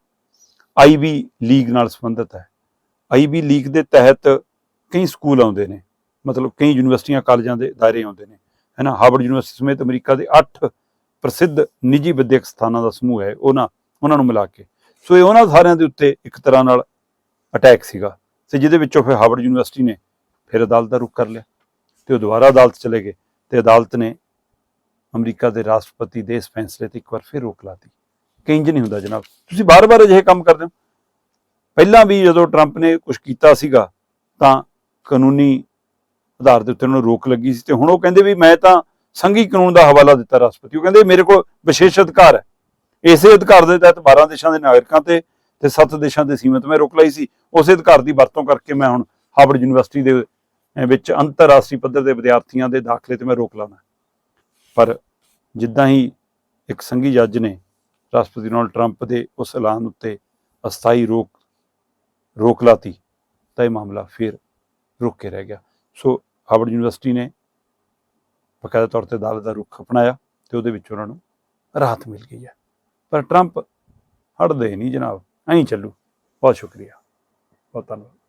ਆਈਵੀ ਲੀਗ ਨਾਲ ਸੰਬੰਧਿਤ ਹੈ। ਆਈਵੀ ਲੀਗ ਦੇ ਤਹਿਤ ਕਈ ਸਕੂਲ ਆਉਂਦੇ ਨੇ, ਮਤਲਬ ਕਈ ਯੂਨੀਵਰਸਿਟੀਆਂ, ਕਾਲਜਾਂ ਦੇ ਦਾਇਰੇ ਆਉਂਦੇ ਨੇ ਹੈ ਨਾ ਹਾਰਵਰਡ ਯੂਨੀਵਰਸਿਟੀ ਸਮੇਤ ਅਮਰੀਕਾ ਦੇ 8 ਪ੍ਰਸਿੱਧ ਨਿੱਜੀ ਵਿਦਿਅਕ ਸਥਾਨਾਂ ਦਾ ਸਮੂਹ ਹੈ ਉਹਨਾਂ ਉਹਨਾਂ ਨੂੰ ਮਿਲਾ ਕੇ। ਸੋ ਇਹ ਉਹਨਾਂ ਸਾਰਿਆਂ ਦੇ ਉੱਤੇ ਇੱਕ ਤਰ੍ਹਾਂ ਨਾਲ ਅਟੈਕ ਸੀਗਾ ਤੇ ਜਿਹਦੇ ਵਿੱਚੋਂ ਫਿਰ ਹਾਰਵਰਡ ਯੂਨੀਵਰਸਿਟੀ ਨੇ ਫਿਰ ਅਦਾਲਤ ਦਾ ਰੁਖ ਕਰ ਲਿਆ ਤੇ ਉਹ ਦੁਬਾਰਾ ਅਦਾਲਤ ਚਲੇ ਗਏ ਤੇ ਅਦਾਲਤ ਨੇ ਅਮਰੀਕਾ ਦੇ ਰਾਸ਼ਟਰਪਤੀ ਦੇ ਇਸ ਫੈਸਲੇ ਤੇ ਇੱਕ ਵਾਰ ਫਿਰ ਰੋਕ ਲਾਤੀ। ਕਿ ਨਹੀਂ ਹੁੰਦਾ ਜਨਾਬ। ਤੁਸੀਂ ਬਾਰ-ਬਾਰ ਅਜਿਹੇ ਕੰਮ ਕਰਦੇ ਹੋ? ਪਹਿਲਾਂ ਵੀ ਜਦੋਂ ਟਰੰਪ ਨੇ ਕੁਝ ਕੀਤਾ ਸੀਗਾ, ਤਾਂ ਕਾਨੂੰਨੀ ਆਧਾਰ ਦੇ ਉੱਤੇ ਉਹਨਾਂ ਨੂੰ ਰੋਕ ਲੱਗੀ ਸੀ ਤੇ ਹੁਣ ਉਹ ਕਹਿੰਦੇ ਵੀ ਮੈਂ ਤਾਂ ਸੰਘੀ ਕਾਨੂੰਨ ਦਾ ਹਵਾਲਾ ਦਿੱਤਾ ਰਾਸ਼ਟਰਪਤੀ ਉਹ ਕਹਿੰਦੇ ਮੇਰੇ ਕੋਲ ਵਿਸ਼ੇਸ਼ ਅਧਿਕਾਰ ਹੈ। ਇਸੇ ਅਧਿਕਾਰ ਦੇ ਤਹਿਤ 12 ਦੇਸ਼ਾਂ ਦੇ ਨਾਗਰਿਕਾਂ ਤੇ ਤੇ 7 ਦੇਸ਼ਾਂ ਦੇ ਸੀਮਤ ਮੈਂ ਰੋਕ ਲਈ ਸੀ। ਉਸੇ ਅਧਿਕਾਰ ਦੀ ਵਰਤੋਂ ਕਰਕੇ ਮੈਂ ਹੁਣ ਹਾਰਵਰਡ ਯੂਨੀਵਰਸਿਟੀ ਦੇ ਵਿੱਚ ਅੰਤਰਰਾਸ਼ਟਰੀ ਪੱਧਰ ਦੇ ਵਿਦਿਆਰਥੀਆਂ ਦੇ ਦਾਖਲੇ ਤੇ ਮੈਂ ਰੋਕ ਲਾਉਣਾ ਪਰ ਜਿੱਦਾਂ ਹੀ ਇੱਕ ਸੰਘੀ ਜੱਜ ਨੇ ਰਾਸ਼ਟਰਪਤੀ ਡੋਨਾਲਡ ਟਰੰਪ ਦੇ ਉਸ ਐਲਾਨ ਉੱਤੇ ਅਸਥਾਈ ਰੋਕ ਰੋਕ ਲਾਤੀ ਤਾਂ ਇਹ ਮਾਮਲਾ ਫਿਰ ਰੁਕ ਕੇ ਰਹਿ ਗਿਆ। ਸੋ ਹਾਰਵਰਡ ਯੂਨੀਵਰਸਿਟੀ ਨੇ ਬਕਾਇਦਾ ਤੌਰ ਤੇ ਅਦਾਲਤ ਦਾ ਰੁਖ ਅਪਣਾਇਆ ਤੇ ਉਹਦੇ ਵਿੱਚ ਉਹਨਾਂ ਨੂੰ ਰਾਹਤ ਮਿਲ ਗਈ ਹੈ। ਪਰ ਟਰੰਪ ਹਟਦੇ ਨਹੀਂ ਜਨਾਬ, ਐਂ ਚੱਲੂ। ਬਹੁਤ ਸ਼ੁਕਰੀਆ। ਬਹੁਤ ਧੰਨਵਾਦ।